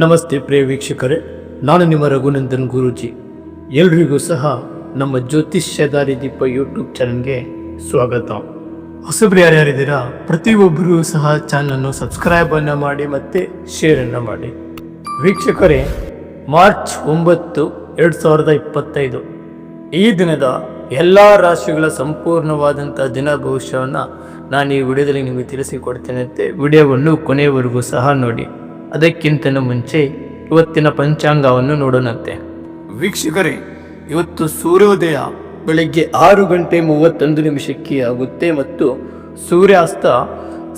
ನಮಸ್ತೆ ಪ್ರಿಯ ವೀಕ್ಷಕರೇ, ನಾನು ನಿಮ್ಮ ರಘುನಂದನ್ ಗುರೂಜಿ. ಎಲ್ರಿಗೂ ಸಹ ನಮ್ಮ ಜ್ಯೋತಿಷ್ಯ ದಾರಿ ದೀಪ ಯೂಟ್ಯೂಬ್ ಚಾನಲ್ಗೆ ಸ್ವಾಗತ. ಹೊಸಬ್ರು ಯಾರ್ಯಾರಿದ್ದೀರಾ, ಪ್ರತಿಯೊಬ್ಬರೂ ಸಹ ಚಾನಲ್ನ ಸಬ್ಸ್ಕ್ರೈಬನ್ನು ಮಾಡಿ ಮತ್ತು ಶೇರ್ ಅನ್ನ ಮಾಡಿ. ವೀಕ್ಷಕರೇ, ಮಾರ್ಚ್ ಒಂಬತ್ತು, ಎರಡು ಸಾವಿರದ ಇಪ್ಪತ್ತೈದು. ಈ ದಿನದ ಎಲ್ಲ ರಾಶಿಗಳ ಸಂಪೂರ್ಣವಾದಂಥ ದಿನ ಭವಿಷ್ಯವನ್ನು ನಾನು ಈ ವಿಡಿಯೋದಲ್ಲಿ ನಿಮಗೆ ತಿಳಿಸಿಕೊಡ್ತೇನೆ ವಿಡಿಯೋವನ್ನು ಕೊನೆಯವರೆಗೂ ಸಹ ನೋಡಿ. ಅದಕ್ಕಿಂತ ಮುಂಚೆ ಇವತ್ತಿನ ಪಂಚಾಂಗವನ್ನು ನೋಡೋಣಂತೆ. ವೀಕ್ಷಕರೇ, ಇವತ್ತು ಸೂರ್ಯೋದಯ ಬೆಳಗ್ಗೆ ಆರು ಗಂಟೆ ಮೂವತ್ತೊಂದು ನಿಮಿಷಕ್ಕೆ ಆಗುತ್ತೆ ಮತ್ತು ಸೂರ್ಯಾಸ್ತ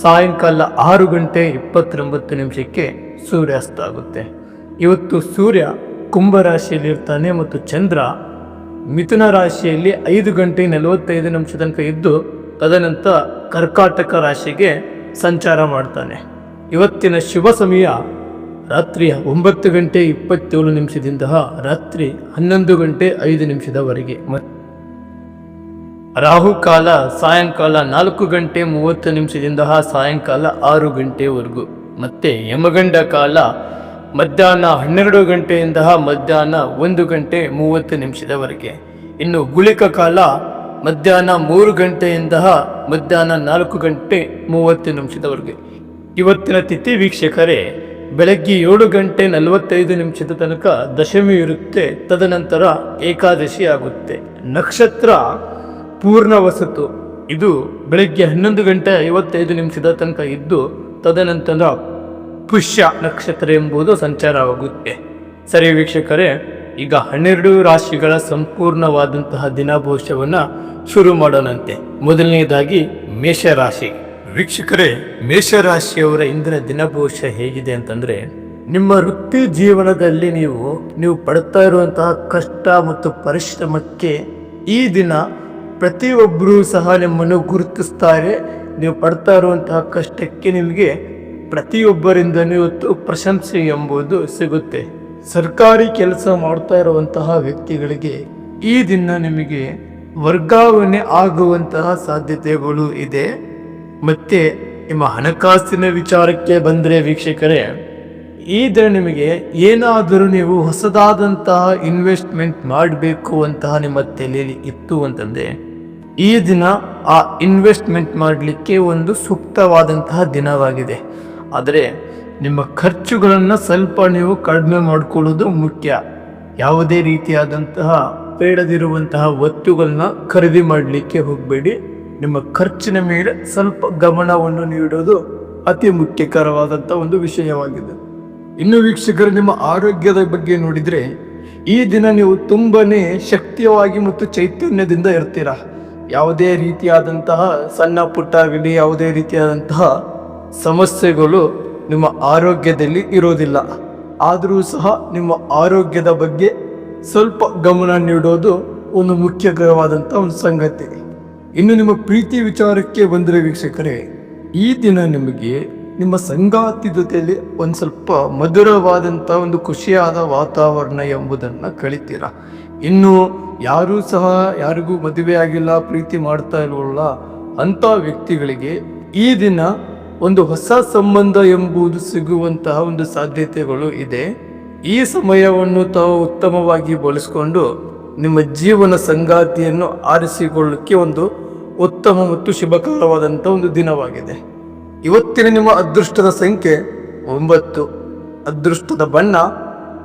ಸಾಯಂಕಾಲ ಆರು ಗಂಟೆ ಇಪ್ಪತ್ತೊಂಬತ್ತು ನಿಮಿಷಕ್ಕೆ ಸೂರ್ಯಾಸ್ತ ಆಗುತ್ತೆ. ಇವತ್ತು ಸೂರ್ಯ ಕುಂಭ ರಾಶಿಯಲ್ಲಿರ್ತಾನೆ ಮತ್ತು ಚಂದ್ರ ಮಿಥುನ ರಾಶಿಯಲ್ಲಿ ಐದು ಗಂಟೆ ನಲವತ್ತೈದು ನಿಮಿಷ ತನಕ ಇದ್ದು ತದನಂತರ ಕರ್ಕಾಟಕ ರಾಶಿಗೆ ಸಂಚಾರ ಮಾಡ್ತಾನೆ. ಇವತ್ತಿನ ಶುಭ ಸಮಯ ರಾತ್ರಿ ಒಂಬತ್ತು ಗಂಟೆ ಇಪ್ಪತ್ತೇಳು ನಿಮಿಷದಿಂದ ರಾತ್ರಿ ಹನ್ನೊಂದು ಗಂಟೆ ಐದು ನಿಮಿಷದವರೆಗೆ. ರಾಹುಕಾಲ ಸಾಯಂಕಾಲ ನಾಲ್ಕು ಗಂಟೆ ಮೂವತ್ತು ನಿಮಿಷದಿಂದ ಸಾಯಂಕಾಲ ಆರು ಗಂಟೆವರೆಗೂ. ಮತ್ತೆ ಯಮಗಂಡ ಕಾಲ ಮಧ್ಯಾಹ್ನ ಹನ್ನೆರಡು ಗಂಟೆಯಿಂದ ಮಧ್ಯಾಹ್ನ ಒಂದು ಗಂಟೆ ಮೂವತ್ತು ನಿಮಿಷದವರೆಗೆ. ಇನ್ನು ಗುಳಿಕ ಕಾಲ ಮಧ್ಯಾಹ್ನ ಮೂರು ಗಂಟೆಯಿಂದ ಮಧ್ಯಾಹ್ನ ನಾಲ್ಕು ಗಂಟೆ ಮೂವತ್ತು ನಿಮಿಷದವರೆಗೆ. ಇವತ್ತಿನ ತಿಥಿ ವೀಕ್ಷಕರೇ, ಬೆಳಗ್ಗೆ ಏಳು ಗಂಟೆ ನಲವತ್ತೈದು ನಿಮಿಷದ ತನಕ ದಶಮಿ ಇರುತ್ತೆ, ತದನಂತರ ಏಕಾದಶಿ ಆಗುತ್ತೆ. ನಕ್ಷತ್ರ ಪೂರ್ಣ ವಸತು ಇದು ಬೆಳಗ್ಗೆ ಹನ್ನೊಂದು ಗಂಟೆ ಐವತ್ತೈದು ನಿಮಿಷದ ತನಕ ಇದ್ದು, ತದನಂತರ ಪುಷ್ಯ ನಕ್ಷತ್ರ ಎಂಬುದು ಸಂಚಾರವಾಗುತ್ತೆ. ಸರಿ ವೀಕ್ಷಕರೇ, ಈಗ ಹನ್ನೆರಡು ರಾಶಿಗಳ ಸಂಪೂರ್ಣವಾದಂತಹ ದಿನಭವಿಷ್ಯವನ್ನು ಶುರು ಮಾಡೋಣಂತೆ. ಮೊದಲನೇದಾಗಿ ಮೇಷರಾಶಿ. ವೀಕ್ಷಕರೇ, ಮೇಷರಾಶಿಯವರ ಇಂದಿನ ದಿನಭೋಷ ಹೇಗಿದೆ ಅಂತಂದ್ರೆ, ನಿಮ್ಮ ವೃತ್ತಿ ಜೀವನದಲ್ಲಿ ನೀವು ನೀವು ಪಡ್ತಾ ಇರುವಂತಹ ಕಷ್ಟ ಮತ್ತು ಪರಿಶ್ರಮಕ್ಕೆ ಈ ದಿನ ಪ್ರತಿಯೊಬ್ಬರೂ ಸಹ ನಿಮ್ಮನ್ನು ಗುರುತಿಸ್ತಾರೆ. ನೀವು ಪಡ್ತಾ ಇರುವಂತಹ ಕಷ್ಟಕ್ಕೆ ನಿಮಗೆ ಪ್ರತಿಯೊಬ್ಬರಿಂದ ಇವತ್ತು ಪ್ರಶಂಸೆ ಎಂಬುದು ಸಿಗುತ್ತೆ. ಸರ್ಕಾರಿ ಕೆಲಸ ಮಾಡ್ತಾ ಇರುವಂತಹ ವ್ಯಕ್ತಿಗಳಿಗೆ ಈ ದಿನ ನಿಮಗೆ ವರ್ಗಾವಣೆ ಆಗುವಂತಹ ಸಾಧ್ಯತೆಗಳು ಇದೆ. ಮತ್ತೆ ನಿಮ್ಮ ಹಣಕಾಸಿನ ವಿಚಾರಕ್ಕೆ ಬಂದರೆ ವೀಕ್ಷಕರೇ, ಈ ದಿನ ನಿಮಗೆ ಏನಾದರೂ ನೀವು ಹೊಸದಾದಂತಹ ಇನ್ವೆಸ್ಟ್ಮೆಂಟ್ ಮಾಡಬೇಕು ಅಂತಹ ನಿಮ್ಮ ತಲೆಯಲ್ಲಿ ಇತ್ತು ಅಂತಂದರೆ, ಈ ದಿನ ಆ ಇನ್ವೆಸ್ಟ್ಮೆಂಟ್ ಮಾಡಲಿಕ್ಕೆ ಒಂದು ಸೂಕ್ತವಾದಂತಹ ದಿನವಾಗಿದೆ. ಆದರೆ ನಿಮ್ಮ ಖರ್ಚುಗಳನ್ನು ಸ್ವಲ್ಪ ನೀವು ಕಡಿಮೆ ಮಾಡಿಕೊಳ್ಳೋದು ಮುಖ್ಯ. ಯಾವುದೇ ರೀತಿಯಾದಂತಹ ಬೇಡದಿರುವಂತಹ ವಸ್ತುಗಳನ್ನ ಖರೀದಿ ಮಾಡಲಿಕ್ಕೆ ಹೋಗಬೇಡಿ. ನಿಮ್ಮ ಖರ್ಚಿನ ಮೇಲೆ ಸ್ವಲ್ಪ ಗಮನವನ್ನು ನೀಡೋದು ಅತಿ ಮುಖ್ಯಕರವಾದಂಥ ಒಂದು ವಿಷಯವಾಗಿದೆ. ಇನ್ನು ವೀಕ್ಷಕರು, ನಿಮ್ಮ ಆರೋಗ್ಯದ ಬಗ್ಗೆ ನೋಡಿದರೆ ಈ ದಿನ ನೀವು ತುಂಬನೇ ಶಕ್ತಿಯವಾಗಿ ಮತ್ತು ಚೈತನ್ಯದಿಂದ ಇರ್ತೀರಾ. ಯಾವುದೇ ರೀತಿಯಾದಂತಹ ಸಣ್ಣ ಪುಟ್ಟ ಆಗಲಿ ಯಾವುದೇ ರೀತಿಯಾದಂತಹ ಸಮಸ್ಯೆಗಳು ನಿಮ್ಮ ಆರೋಗ್ಯದಲ್ಲಿ ಇರೋದಿಲ್ಲ. ಆದರೂ ಸಹ ನಿಮ್ಮ ಆರೋಗ್ಯದ ಬಗ್ಗೆ ಸ್ವಲ್ಪ ಗಮನ ನೀಡೋದು ಒಂದು ಮುಖ್ಯಕರವಾದಂಥ ಒಂದು ಸಂಗತಿ. ಇನ್ನು ನಿಮ್ಮ ಪ್ರೀತಿ ವಿಚಾರಕ್ಕೆ ಬಂದರೆ ವೀಕ್ಷಕರೇ, ಈ ದಿನ ನಿಮಗೆ ನಿಮ್ಮ ಸಂಗಾತಿ ಜೊತೆಯಲ್ಲಿ ಒಂದು ಸ್ವಲ್ಪ ಮಧುರವಾದಂಥ ಒಂದು ಖುಷಿಯಾದ ವಾತಾವರಣ ಎಂಬುದನ್ನು ಕಳಿತೀರಾ ಇನ್ನು ಯಾರೂ ಸಹ ಯಾರಿಗೂ ಮದುವೆ ಆಗಿಲ್ಲ, ಪ್ರೀತಿ ಮಾಡ್ತಾ ಇಲ್ವಲ್ಲ, ಅಂಥ ವ್ಯಕ್ತಿಗಳಿಗೆ ಈ ದಿನ ಒಂದು ಹೊಸ ಸಂಬಂಧ ಎಂಬುದು ಸಿಗುವಂತಹ ಒಂದು ಸಾಧ್ಯತೆಗಳು ಇದೆ. ಈ ಸಮಯವನ್ನು ತಾವು ಉತ್ತಮವಾಗಿ ಬಳಸಿಕೊಂಡು ನಿಮ್ಮ ಜೀವನ ಸಂಗಾತಿಯನ್ನು ಆರಿಸಿಕೊಳ್ಳಕ್ಕೆ ಒಂದು ಉತ್ತಮ ಮತ್ತು ಶುಭಕರವಾದಂಥ ಒಂದು ದಿನವಾಗಿದೆ. ಇವತ್ತಿನ ನಿಮ್ಮ ಅದೃಷ್ಟದ ಸಂಖ್ಯೆ ಒಂಬತ್ತು. ಅದೃಷ್ಟದ ಬಣ್ಣ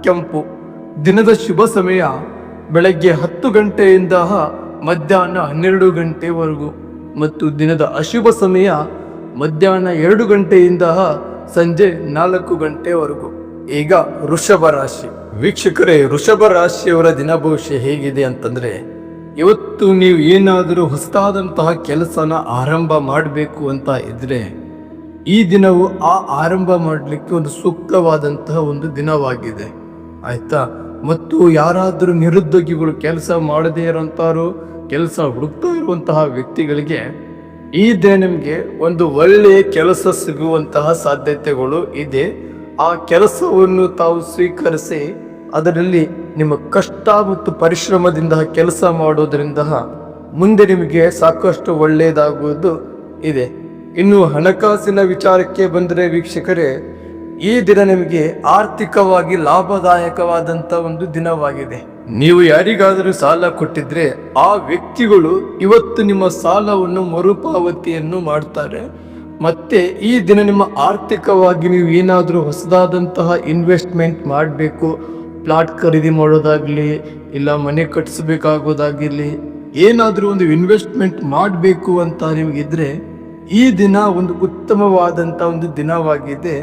ಕೆಂಪು. ದಿನದ ಶುಭ ಸಮಯ ಬೆಳಗ್ಗೆ ಹತ್ತು ಗಂಟೆಯಿಂದ ಮಧ್ಯಾಹ್ನ ಹನ್ನೆರಡು ಗಂಟೆವರೆಗೂ ಮತ್ತು ದಿನದ ಅಶುಭ ಸಮಯ ಮಧ್ಯಾಹ್ನ ಎರಡು ಗಂಟೆಯಿಂದ ಸಂಜೆ ನಾಲ್ಕು ಗಂಟೆವರೆಗೂ. ಈಗ ವೃಷಭ ರಾಶಿ. ವೀಕ್ಷಕರೇ, ವೃಷಭ ರಾಶಿಯವರ ದಿನ ಭವಿಷ್ಯ ಹೇಗಿದೆ ಅಂತಂದ್ರೆ ಇವತ್ತು ನೀವು ಏನಾದರೂ ಹೊಸದಾದಂತಹ ಕೆಲಸನ ಆರಂಭ ಮಾಡಬೇಕು ಅಂತ ಇದ್ದರೆ ಈ ದಿನವು ಆ ಆರಂಭ ಮಾಡಲಿಕ್ಕೆ ಒಂದು ಸೂಕ್ತವಾದಂತಹ ಒಂದು ದಿನವಾಗಿದೆ. ಆಯ್ತಾ? ಮತ್ತು ಯಾರಾದರೂ ನಿರುದ್ಯೋಗಿಗಳು ಕೆಲಸ ಮಾಡದೇ ಇರೋಂಥವ್ರು ಕೆಲಸ ಹುಡುಕ್ತಾ ಇರುವಂತಹ ವ್ಯಕ್ತಿಗಳಿಗೆ ಈ ದಿನ ನಿಮಗೆ ಒಂದು ಒಳ್ಳೆಯ ಕೆಲಸ ಸಿಗುವಂತಹ ಸಾಧ್ಯತೆಗಳು ಇದೆ. ಆ ಕೆಲಸವನ್ನು ತಾವು ಸ್ವೀಕರಿಸಿ ಅದರಲ್ಲಿ ನಿಮ್ಮ ಕಷ್ಟ ಮತ್ತು ಪರಿಶ್ರಮದಿಂದ ಕೆಲಸ ಮಾಡೋದರಿಂದ ಮುಂದೆ ನಿಮಗೆ ಸಾಕಷ್ಟು ಒಳ್ಳೆಯದಾಗುವುದು ಇದೆ. ಇನ್ನು ಹಣಕಾಸಿನ ವಿಚಾರಕ್ಕೆ ಬಂದರೆ ವೀಕ್ಷಕರೇ, ಈ ದಿನ ನಿಮಗೆ ಆರ್ಥಿಕವಾಗಿ ಲಾಭದಾಯಕವಾದಂಥ ಒಂದು ದಿನವಾಗಿದೆ. ನೀವು ಯಾರಿಗಾದರೂ ಸಾಲ ಕೊಟ್ಟಿದ್ರೆ ಆ ವ್ಯಕ್ತಿಗಳು ಇವತ್ತು ನಿಮ್ಮ ಸಾಲವನ್ನು ಮರುಪಾವತಿಯನ್ನು ಮಾಡ್ತಾರೆ. ಮತ್ತೆ ಈ ದಿನ ನಿಮ್ಮ ಆರ್ಥಿಕವಾಗಿ ನೀವು ಏನಾದರೂ ಹೊಸದಾದಂತಹ ಇನ್ವೆಸ್ಟ್ಮೆಂಟ್ ಮಾಡಬೇಕು ಪ್ಲಾಟ್ ಖರೀದಿ ಮಾಡೋದಾಗ್ಲಿ ಇಲ್ಲ ಮನೆ ಕಟ್ಟಿಸ್ಬೇಕಾಗೋದಾಗಿರ್ಲಿ ಏನಾದರೂ ಒಂದು ಇನ್ವೆಸ್ಟ್ಮೆಂಟ್ ಮಾಡಬೇಕು ಅಂತ ನಿಮಗಿದ್ರೆ ಈ ದಿನ ಒಂದು ಉತ್ತಮವಾದಂಥ ಒಂದು ದಿನವಾಗಿದೆ.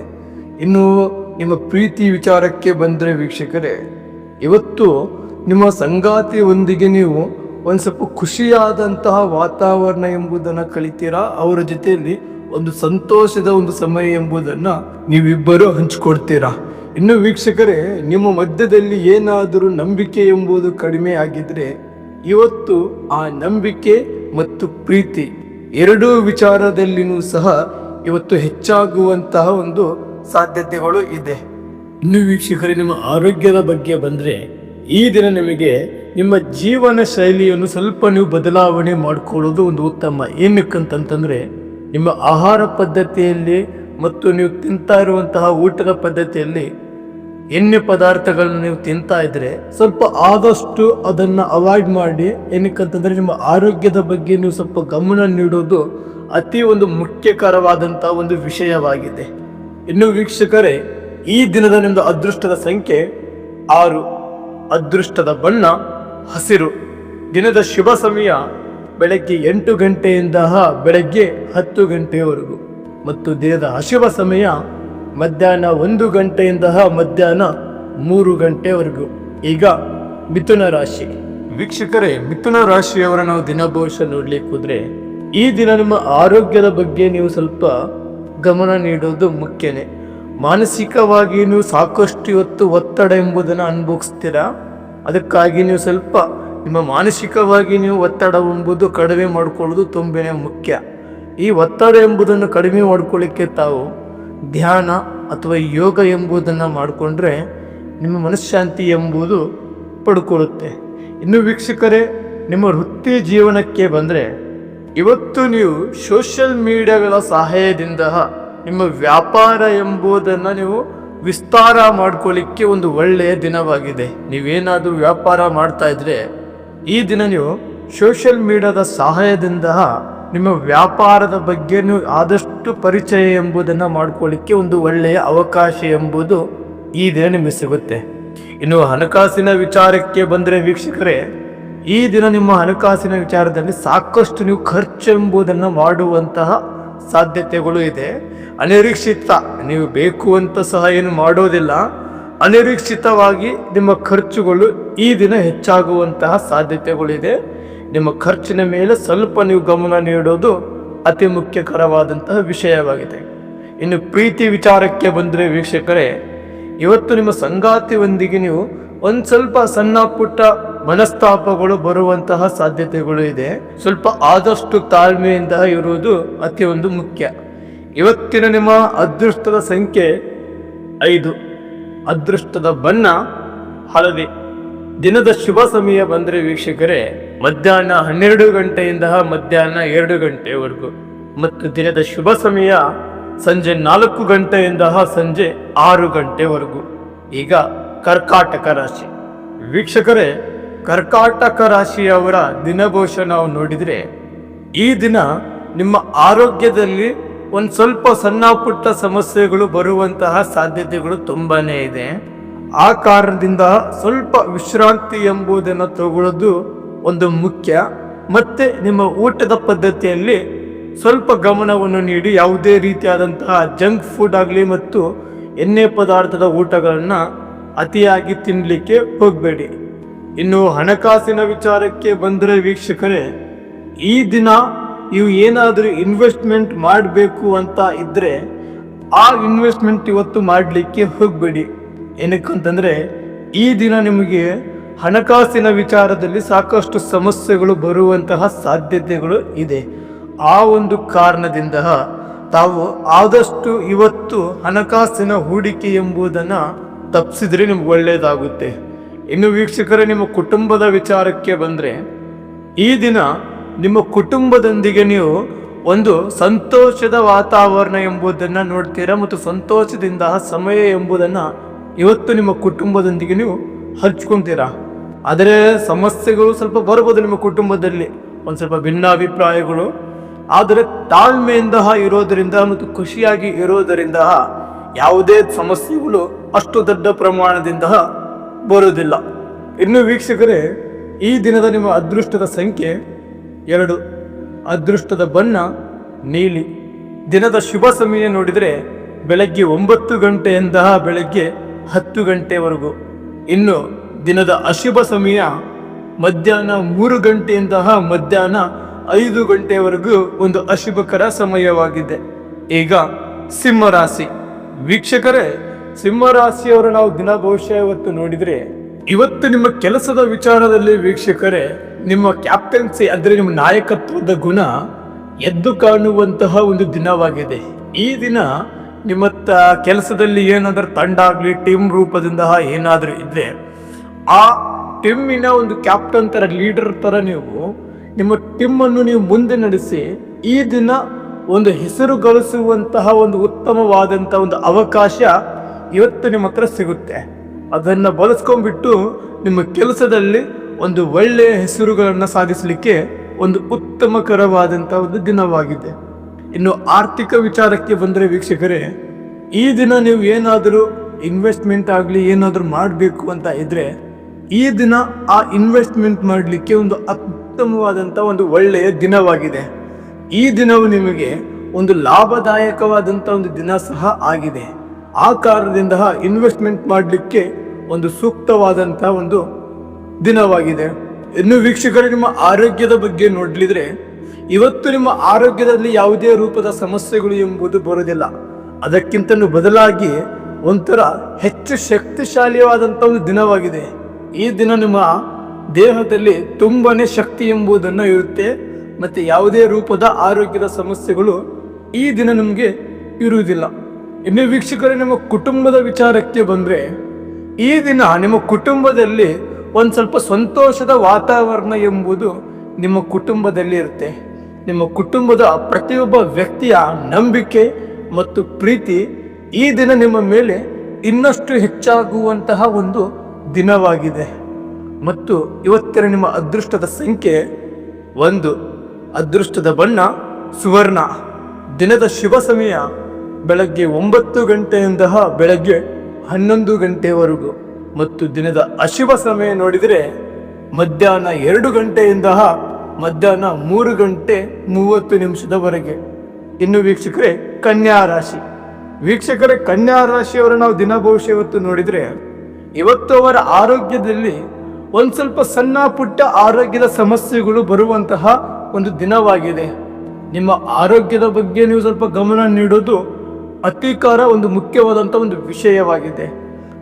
ಇನ್ನು ನಿಮ್ಮ ಪ್ರೀತಿ ವಿಚಾರಕ್ಕೆ ಬಂದರೆ ವೀಕ್ಷಕರೇ, ಇವತ್ತು ನಿಮ್ಮ ಸಂಗಾತಿಯೊಂದಿಗೆ ನೀವು ಒಂದು ಸ್ವಲ್ಪ ಖುಷಿಯಾದಂತಹ ವಾತಾವರಣ ಎಂಬುದನ್ನು ಕಲಿತೀರಾ? ಅವರ ಜೊತೆಯಲ್ಲಿ ಒಂದು ಸಂತೋಷದ ಒಂದು ಸಮಯ ಎಂಬುದನ್ನು ನೀವಿಬ್ಬರು ಹಂಚಿಕೊಡ್ತೀರಾ ಇನ್ನು ವೀಕ್ಷಕರೇ, ನಿಮ್ಮ ಮಧ್ಯದಲ್ಲಿ ಏನಾದರೂ ನಂಬಿಕೆ ಎಂಬುದು ಕಡಿಮೆ ಆಗಿದ್ರೆ ಇವತ್ತು ಆ ನಂಬಿಕೆ ಮತ್ತು ಪ್ರೀತಿ ಎರಡೂ ವಿಚಾರದಲ್ಲಿನೂ ಸಹ ಇವತ್ತು ಹೆಚ್ಚಾಗುವಂತಹ ಒಂದು ಸಾಧ್ಯತೆಗಳು ಇದೆ. ಇನ್ನು ವೀಕ್ಷಕರೇ, ನಿಮ್ಮ ಆರೋಗ್ಯದ ಬಗ್ಗೆ ಬಂದರೆ ಈ ದಿನ ನಿಮಗೆ ನಿಮ್ಮ ಜೀವನ ಶೈಲಿಯನ್ನು ಸ್ವಲ್ಪ ನೀವು ಬದಲಾವಣೆ ಮಾಡಿಕೊಳ್ಳೋದು ಒಂದು ಉತ್ತಮ. ಏನಕ್ಕಂತಂತಂದರೆ ನಿಮ್ಮ ಆಹಾರ ಪದ್ಧತಿಯಲ್ಲಿ ಮತ್ತು ನೀವು ತಿಂತಾ ಇರುವಂತಹ ಊಟದ ಪದ್ಧತಿಯಲ್ಲಿ ಎಣ್ಣೆ ಪದಾರ್ಥಗಳನ್ನ ನೀವು ತಿಂತಾ ಇದ್ರೆ ಸ್ವಲ್ಪ ಆದಷ್ಟು ಅದನ್ನ ಅವಾಯ್ಡ್ ಮಾಡಿ, ಏನಕ್ಕಂತಂದ್ರೆ ನಿಮ್ಮ ಆರೋಗ್ಯದ ಬಗ್ಗೆ ನೀವು ಸ್ವಲ್ಪ ಗಮನ ನೀಡೋದು ಅತಿ ಒಂದು ಮುಖ್ಯಕರವಾದಂಥ ಒಂದು ವಿಷಯವಾಗಿದೆ. ಇನ್ನು ವೀಕ್ಷಕರೇ, ಈ ದಿನದ ನಿಮ್ಮದು ಅದೃಷ್ಟದ ಸಂಖ್ಯೆ ಆರು. ಅದೃಷ್ಟದ ಬಣ್ಣ, ಹಸಿರು. ದಿನದ ಶುಭ ಸಮಯ ಬೆಳಗ್ಗೆ ಎಂಟು ಗಂಟೆಯಿಂದ ಬೆಳಗ್ಗೆ ಹತ್ತು ಗಂಟೆಯವರೆಗೂ ಮತ್ತು ದಿನದ ಅಶುಭ ಸಮಯ ಮಧ್ಯಾಹ್ನ ಒಂದು ಗಂಟೆಯಿಂದ ಮಧ್ಯಾಹ್ನ ಮೂರು ಗಂಟೆವರೆಗೂ. ಈಗ ಮಿಥುನ ರಾಶಿ. ವೀಕ್ಷಕರೇ, ಮಿಥುನ ರಾಶಿಯವರ ನಾವು ದಿನ ಭವಿಷ್ಯ ನೋಡ್ಲಿಕ್ಕೆ ಹೋದ್ರೆ, ಈ ದಿನ ನಿಮ್ಮ ಆರೋಗ್ಯದ ಬಗ್ಗೆ ನೀವು ಸ್ವಲ್ಪ ಗಮನ ನೀಡೋದು ಮುಖ್ಯನೇ. ಮಾನಸಿಕವಾಗಿ ನೀವು ಸಾಕಷ್ಟು ಇವತ್ತು ಒತ್ತಡ ಎಂಬುದನ್ನು ಅನುಭವಿಸ್ತೀರಾ? ಅದಕ್ಕಾಗಿ ನೀವು ಸ್ವಲ್ಪ ನಿಮ್ಮ ಮಾನಸಿಕವಾಗಿ ನೀವು ಒತ್ತಡ ಎಂಬುದು ಕಡಿಮೆ ಮಾಡಿಕೊಳ್ಳೋದು ತುಂಬನೇ ಮುಖ್ಯ. ಈ ಒತ್ತಡ ಎಂಬುದನ್ನು ಕಡಿಮೆ ಮಾಡ್ಕೊಳ್ಳಿಕ್ಕೆ ತಾವು ಧ್ಯಾನ ಅಥವಾ ಯೋಗ ಎಂಬುದನ್ನು ಮಾಡಿಕೊಂಡ್ರೆ ನಿಮ್ಮ ಮನಃಶಾಂತಿ ಎಂಬುದು ಪಡ್ಕೊಳ್ಳುತ್ತೆ. ಇನ್ನು ವೀಕ್ಷಕರೇ, ನಿಮ್ಮ ವೃತ್ತಿ ಜೀವನಕ್ಕೆ ಬಂದರೆ ಇವತ್ತು ನೀವು ಸೋಷಲ್ ಮೀಡಿಯಾಗಳ ಸಹಾಯದಿಂದ ನಿಮ್ಮ ವ್ಯಾಪಾರ ಎಂಬುದನ್ನು ನೀವು ವಿಸ್ತಾರ ಮಾಡ್ಕೊಳ್ಳಿಕ್ಕೆ ಒಂದು ಒಳ್ಳೆಯ ದಿನವಾಗಿದೆ. ನೀವೇನಾದರೂ ವ್ಯಾಪಾರ ಮಾಡ್ತಾ ಇದ್ರೆ ಈ ದಿನ ನೀವು ಸೋಷಿಯಲ್ ಮೀಡಿಯಾದ ಸಹಾಯದಿಂದ ನಿಮ್ಮ ವ್ಯಾಪಾರದ ಬಗ್ಗೆ ನೀವು ಆದಷ್ಟು ಪರಿಚಯ ಎಂಬುದನ್ನು ಮಾಡ್ಕೊಳ್ಳಿಕ್ಕೆ ಒಂದು ಒಳ್ಳೆಯ ಅವಕಾಶ ಎಂಬುದು ಈ ದಿನ ನಿಮಗೆ ಸಿಗುತ್ತೆ. ಇನ್ನು ಹಣಕಾಸಿನ ವಿಚಾರಕ್ಕೆ ಬಂದರೆ ವೀಕ್ಷಕರೇ, ಈ ದಿನ ನಿಮ್ಮ ಹಣಕಾಸಿನ ವಿಚಾರದಲ್ಲಿ ಸಾಕಷ್ಟು ನೀವು ಖರ್ಚು ಎಂಬುದನ್ನು ಮಾಡುವಂತಹ ಸಾಧ್ಯತೆಗಳು ಇದೆ. ಅನಿರೀಕ್ಷಿತ, ನೀವು ಬೇಕು ಅಂತ ಸಹ ಏನು ಮಾಡೋದಿಲ್ಲ. ಅನಿರೀಕ್ಷಿತವಾಗಿ ನಿಮ್ಮ ಖರ್ಚುಗಳು ಈ ದಿನ ಹೆಚ್ಚಾಗುವಂತಹ ಸಾಧ್ಯತೆಗಳಿದೆ ನಿಮ್ಮ ಖರ್ಚಿನ ಮೇಲೆ ಸ್ವಲ್ಪ ನೀವು ಗಮನ ನೀಡೋದು ಅತಿ ಮುಖ್ಯಕರವಾದಂತಹ ವಿಷಯವಾಗಿದೆ. ಇನ್ನು ಪ್ರೀತಿ ವಿಚಾರಕ್ಕೆ ಬಂದರೆ ವೀಕ್ಷಕರೇ, ಇವತ್ತು ನಿಮ್ಮ ಸಂಗಾತಿಯೊಂದಿಗೆ ನೀವು ಒಂದು ಸ್ವಲ್ಪ ಸಣ್ಣ ಪುಟ್ಟ ಮನಸ್ತಾಪಗಳು ಬರುವಂತಹ ಸಾಧ್ಯತೆಗಳು ಇದೆ. ಸ್ವಲ್ಪ ಆದಷ್ಟು ತಾಳ್ಮೆಯಿಂದ ಇರುವುದು ಅತಿ ಒಂದು ಮುಖ್ಯ. ಇವತ್ತಿನ ನಿಮ್ಮ ಅದೃಷ್ಟದ ಸಂಖ್ಯೆ ಐದು. ಅದೃಷ್ಟದ ಬಣ್ಣ ಹಳದಿ. ದಿನದ ಶುಭ ಸಮಯ ಬಂದರೆ ವೀಕ್ಷಕರೇ ಮಧ್ಯಾಹ್ನ ಹನ್ನೆರಡು ಗಂಟೆಯಿಂದ ಮಧ್ಯಾಹ್ನ ಎರಡು ಗಂಟೆವರೆಗೂ. ಮತ್ತು ದಿನದ ಶುಭ ಸಮಯ ಸಂಜೆ ನಾಲ್ಕು ಗಂಟೆಯಿಂದ ಸಂಜೆ ಆರು ಗಂಟೆವರೆಗೂ. ಈಗ ಕರ್ಕಾಟಕ ರಾಶಿ. ವೀಕ್ಷಕರೇ, ಕರ್ಕಾಟಕ ರಾಶಿಯವರ ದಿನಭೋಷ ನಾವು ನೋಡಿದರೆ, ಈ ದಿನ ನಿಮ್ಮ ಆರೋಗ್ಯದಲ್ಲಿ ಒಂದು ಸ್ವಲ್ಪ ಸಣ್ಣ ಪುಟ್ಟ ಸಮಸ್ಯೆಗಳು ಬರುವಂತಹ ಸಾಧ್ಯತೆಗಳು ತುಂಬಾ ಇದೆ. ಆ ಕಾರಣದಿಂದ ಸ್ವಲ್ಪ ವಿಶ್ರಾಂತಿ ಎಂಬುದನ್ನು ತಗೊಳ್ಳೋದು ಒಂದು ಮುಖ್ಯ. ಮತ್ತೆ ನಿಮ್ಮ ಊಟದ ಪದ್ಧತಿಯಲ್ಲಿ ಸ್ವಲ್ಪ ಗಮನವನ್ನು ನೀಡಿ, ಯಾವುದೇ ರೀತಿಯಾದಂತಹ ಜಂಕ್ ಫುಡ್ ಆಗಲಿ ಮತ್ತು ಎಣ್ಣೆ ಪದಾರ್ಥದ ಊಟಗಳನ್ನು ಅತಿಯಾಗಿ ತಿನ್ನಲಿಕ್ಕೆ ಹೋಗಬೇಡಿ. ಇನ್ನು ಹಣಕಾಸಿನ ವಿಚಾರಕ್ಕೆ ಬಂದರೆ ವೀಕ್ಷಕರೇ, ಈ ದಿನ ನೀವು ಏನಾದರೂ ಇನ್ವೆಸ್ಟ್ಮೆಂಟ್ ಮಾಡಬೇಕು ಅಂತ ಇದ್ದರೆ ಆ ಇನ್ವೆಸ್ಟ್ಮೆಂಟ್ ಇವತ್ತು ಮಾಡಲಿಕ್ಕೆ ಹೋಗಬೇಡಿ. ಏನಕ್ಕಂತಂದರೆ, ಈ ದಿನ ನಿಮಗೆ ಹಣಕಾಸಿನ ವಿಚಾರದಲ್ಲಿ ಸಾಕಷ್ಟು ಸಮಸ್ಯೆಗಳು ಬರುವಂತಹ ಸಾಧ್ಯತೆಗಳು ಇದೆ. ಆ ಒಂದು ಕಾರಣದಿಂದ ತಾವು ಆದಷ್ಟು ಇವತ್ತು ಹಣಕಾಸಿನ ಹೂಡಿಕೆ ಎಂಬುದನ್ನು ತಪ್ಪಿಸಿದ್ರೆ ನಿಮ್ಗೆ ಒಳ್ಳೆಯದಾಗುತ್ತೆ ಇನ್ನು ವೀಕ್ಷಕರೇ, ನಿಮ್ಮ ಕುಟುಂಬದ ವಿಚಾರಕ್ಕೆ ಬಂದರೆ, ಈ ದಿನ ನಿಮ್ಮ ಕುಟುಂಬದೊಂದಿಗೆ ನೀವು ಒಂದು ಸಂತೋಷದ ವಾತಾವರಣ ಎಂಬುದನ್ನು ನೋಡ್ತೀರಾ ಮತ್ತು ಸಂತೋಷದಿಂದ ಸಮಯ ಎಂಬುದನ್ನು ಇವತ್ತು ನಿಮ್ಮ ಕುಟುಂಬದೊಂದಿಗೆ ನೀವು ಹಂಚ್ಕೊಂತೀರಾ? ಆದರೆ ಸಮಸ್ಯೆಗಳು ಸ್ವಲ್ಪ ಬರ್ಬೋದು ನಿಮ್ಮ ಕುಟುಂಬದಲ್ಲಿ. ಒಂದು ಸ್ವಲ್ಪ ಭಿನ್ನಾಭಿಪ್ರಾಯಗಳು. ಆದರೆ ತಾಳ್ಮೆಯಿಂದ ಇರೋದರಿಂದ ಮತ್ತು ಖುಷಿಯಾಗಿ ಇರೋದರಿಂದ ಯಾವುದೇ ಸಮಸ್ಯೆಗಳು ಅಷ್ಟು ದೊಡ್ಡ ಪ್ರಮಾಣದಿಂದ ಬರುವುದಿಲ್ಲ. ಇನ್ನು ವೀಕ್ಷಕರೇ, ಈ ದಿನದ ನಿಮ್ಮ ಅದೃಷ್ಟದ ಸಂಖ್ಯೆ ಎರಡು. ಅದೃಷ್ಟದ ಬಣ್ಣ ನೀಲಿ. ದಿನದ ಶುಭ ಸಮಯ ನೋಡಿದರೆ ಬೆಳಗ್ಗೆ ಒಂಬತ್ತು ಗಂಟೆಯಿಂದ ಬೆಳಗ್ಗೆ ಹತ್ತು ಗಂಟೆವರೆಗೂ. ಇನ್ನು ದಿನದ ಅಶುಭ ಸಮಯ ಮಧ್ಯಾಹ್ನ ಮೂರು ಗಂಟೆಯಿಂದ ಮಧ್ಯಾಹ್ನ ಐದು ಗಂಟೆವರೆಗೂ ಒಂದು ಅಶುಭಕರ ಸಮಯವಾಗಿದೆ. ಈಗ ಸಿಂಹರಾಶಿ. ವೀಕ್ಷಕರೇ, ಸಿಂಹರಾಶಿಯವರು ನಾವು ದಿನ ಭವಿಷ್ಯ ಇವತ್ತು ನೋಡಿದ್ರೆ, ಇವತ್ತು ನಿಮ್ಮ ಕೆಲಸದ ವಿಚಾರದಲ್ಲಿ ವೀಕ್ಷಕರೇ, ನಿಮ್ಮ ಕ್ಯಾಪ್ಟನ್ಸಿ ಅಂದ್ರೆ ನಿಮ್ಮ ನಾಯಕತ್ವದ ಗುಣ ಎದ್ದು ಕಾಣುವಂತಹ ಒಂದು ದಿನವಾಗಿದೆ. ಈ ದಿನ ನಿಮ್ಮ ಕೆಲಸದಲ್ಲಿ ಏನಾದರೂ ತಂಡ ಆಗಲಿ ಟೀಮ್ ರೂಪದಿಂದ ಏನಾದರೂ ಇದ್ರೆ ಆ ಟಿಮ್ಮಿನ ಒಂದು ಕ್ಯಾಪ್ಟನ್ ತರ, ಲೀಡರ್ ತರ ನೀವು, ನಿಮ್ಮ ಟೀಮ್ ಅನ್ನು ನೀವು ಮುಂದೆ ನಡೆಸಿ, ಈ ದಿನ ಒಂದು ಹೆಸರು ಗಳಿಸುವಂತಹ ಒಂದು ಉತ್ತಮವಾದಂತಹ ಒಂದು ಅವಕಾಶ ಇವತ್ತು ನಿಮ್ಮ ಹತ್ರ ಸಿಗುತ್ತೆ. ಅದನ್ನ ಬಳಸ್ಕೊಂಡ್ಬಿಟ್ಟು ನಿಮ್ಮ ಕೆಲಸದಲ್ಲಿ ಒಂದು ಒಳ್ಳೆಯ ಹೆಸರುಗಳನ್ನು ಸಾಧಿಸಲಿಕ್ಕೆ ಒಂದು ಉತ್ತಮಕರವಾದಂತಹ ಒಂದು ದಿನವಾಗಿದೆ. ಇನ್ನು ಆರ್ಥಿಕ ವಿಚಾರಕ್ಕೆ ಬಂದರೆ ವೀಕ್ಷಕರೇ, ಈ ದಿನ ನೀವು ಏನಾದರೂ ಇನ್ವೆಸ್ಟ್ಮೆಂಟ್ ಆಗಲಿ ಏನಾದರೂ ಮಾಡಬೇಕು ಅಂತ ಇದ್ರೆ ಈ ದಿನ ಆ ಇನ್ವೆಸ್ಟ್ಮೆಂಟ್ ಮಾಡಲಿಕ್ಕೆ ಒಂದು ಉತ್ತಮವಾದಂಥ ಒಂದು ಒಳ್ಳೆಯ ದಿನವಾಗಿದೆ. ಈ ದಿನವು ನಿಮಗೆ ಒಂದು ಲಾಭದಾಯಕವಾದಂಥ ಒಂದು ದಿನ ಸಹ ಆಗಿದೆ. ಆ ಕಾರಣದಿಂದ ಇನ್ವೆಸ್ಟ್ಮೆಂಟ್ ಮಾಡಲಿಕ್ಕೆ ಒಂದು ಸೂಕ್ತವಾದಂಥ ಒಂದು ದಿನವಾಗಿದೆ. ಇನ್ನು ವೀಕ್ಷಕರು, ನಿಮ್ಮ ಆರೋಗ್ಯದ ಬಗ್ಗೆ ನೋಡಲಿದ್ರೆ ಇವತ್ತು ನಿಮ್ಮ ಆರೋಗ್ಯದಲ್ಲಿ ಯಾವುದೇ ರೂಪದ ಸಮಸ್ಯೆಗಳು ಎಂಬುದು ಬರೋದಿಲ್ಲ ಅದಕ್ಕಿಂತಲೂ ಬದಲಾಗಿ ಒಂಥರ ಹೆಚ್ಚು ಶಕ್ತಿಶಾಲಿಯಾದಂಥ ಒಂದು ದಿನವಾಗಿದೆ. ಈ ದಿನ ನಿಮ್ಮ ದೇಹದಲ್ಲಿ ತುಂಬಾ ಶಕ್ತಿ ಎಂಬುದನ್ನು ಇರುತ್ತೆ ಮತ್ತು ಯಾವುದೇ ರೂಪದ ಆರೋಗ್ಯದ ಸಮಸ್ಯೆಗಳು ಈ ದಿನ ನಿಮಗೆ ಇರುವುದಿಲ್ಲ. ಇನ್ನು ವೀಕ್ಷಕರೇ, ನಿಮ್ಮ ಕುಟುಂಬದ ವಿಚಾರಕ್ಕೆ ಬಂದರೆ ಈ ದಿನ ನಿಮ್ಮ ಕುಟುಂಬದಲ್ಲಿ ಒಂದು ಸ್ವಲ್ಪ ಸಂತೋಷದ ವಾತಾವರಣ ಎಂಬುದು ನಿಮ್ಮ ಕುಟುಂಬದಲ್ಲಿ ಇರುತ್ತೆ. ನಿಮ್ಮ ಕುಟುಂಬದ ಪ್ರತಿಯೊಬ್ಬ ವ್ಯಕ್ತಿಯ ನಂಬಿಕೆ ಮತ್ತು ಪ್ರೀತಿ ಈ ದಿನ ನಿಮ್ಮ ಮೇಲೆ ಇನ್ನಷ್ಟು ಹೆಚ್ಚಾಗುವಂತಹ ಒಂದು ದಿನವಾಗಿದೆ. ಮತ್ತು ಇವತ್ತಿನ ನಿಮ್ಮ ಅದೃಷ್ಟದ ಸಂಖ್ಯೆ ಒಂದು. ಅದೃಷ್ಟದ ಬಣ್ಣ ಸುವರ್ಣ. ದಿನದ ಶುಭ ಸಮಯ ಬೆಳಗ್ಗೆ ಒಂಬತ್ತು ಗಂಟೆಯಿಂದ ಬೆಳಗ್ಗೆ ಹನ್ನೊಂದು ಗಂಟೆವರೆಗೂ. ಮತ್ತು ದಿನದ ಅಶುಭ ಸಮಯ ನೋಡಿದರೆ ಮಧ್ಯಾಹ್ನ ಎರಡು ಗಂಟೆಯಿಂದ ಮಧ್ಯಾಹ್ನ ಮೂರು ಗಂಟೆ ಮೂವತ್ತು ನಿಮಿಷದವರೆಗೆ. ಇನ್ನು ವೀಕ್ಷಕರೇ, ಕನ್ಯಾ ರಾಶಿ. ವೀಕ್ಷಕರೇ, ಕನ್ಯಾ ರಾಶಿಯವರ ನಾವು ದಿನ ಭವಿಷ್ಯ ಇವತ್ತು ನೋಡಿದರೆ ಇವತ್ತು ಅವರ ಆರೋಗ್ಯದಲ್ಲಿ ಒಂದು ಸ್ವಲ್ಪ ಸಣ್ಣ ಪುಟ್ಟ ಆರೋಗ್ಯದ ಸಮಸ್ಯೆಗಳು ಬರುವಂತಹ ಒಂದು ದಿನವಾಗಿದೆ. ನಿಮ್ಮ ಆರೋಗ್ಯದ ಬಗ್ಗೆ ನೀವು ಸ್ವಲ್ಪ ಗಮನ ನೀಡೋದು ಅತಿಕಾರ ಒಂದು ಮುಖ್ಯವಾದಂಥ ಒಂದು ವಿಷಯವಾಗಿದೆ.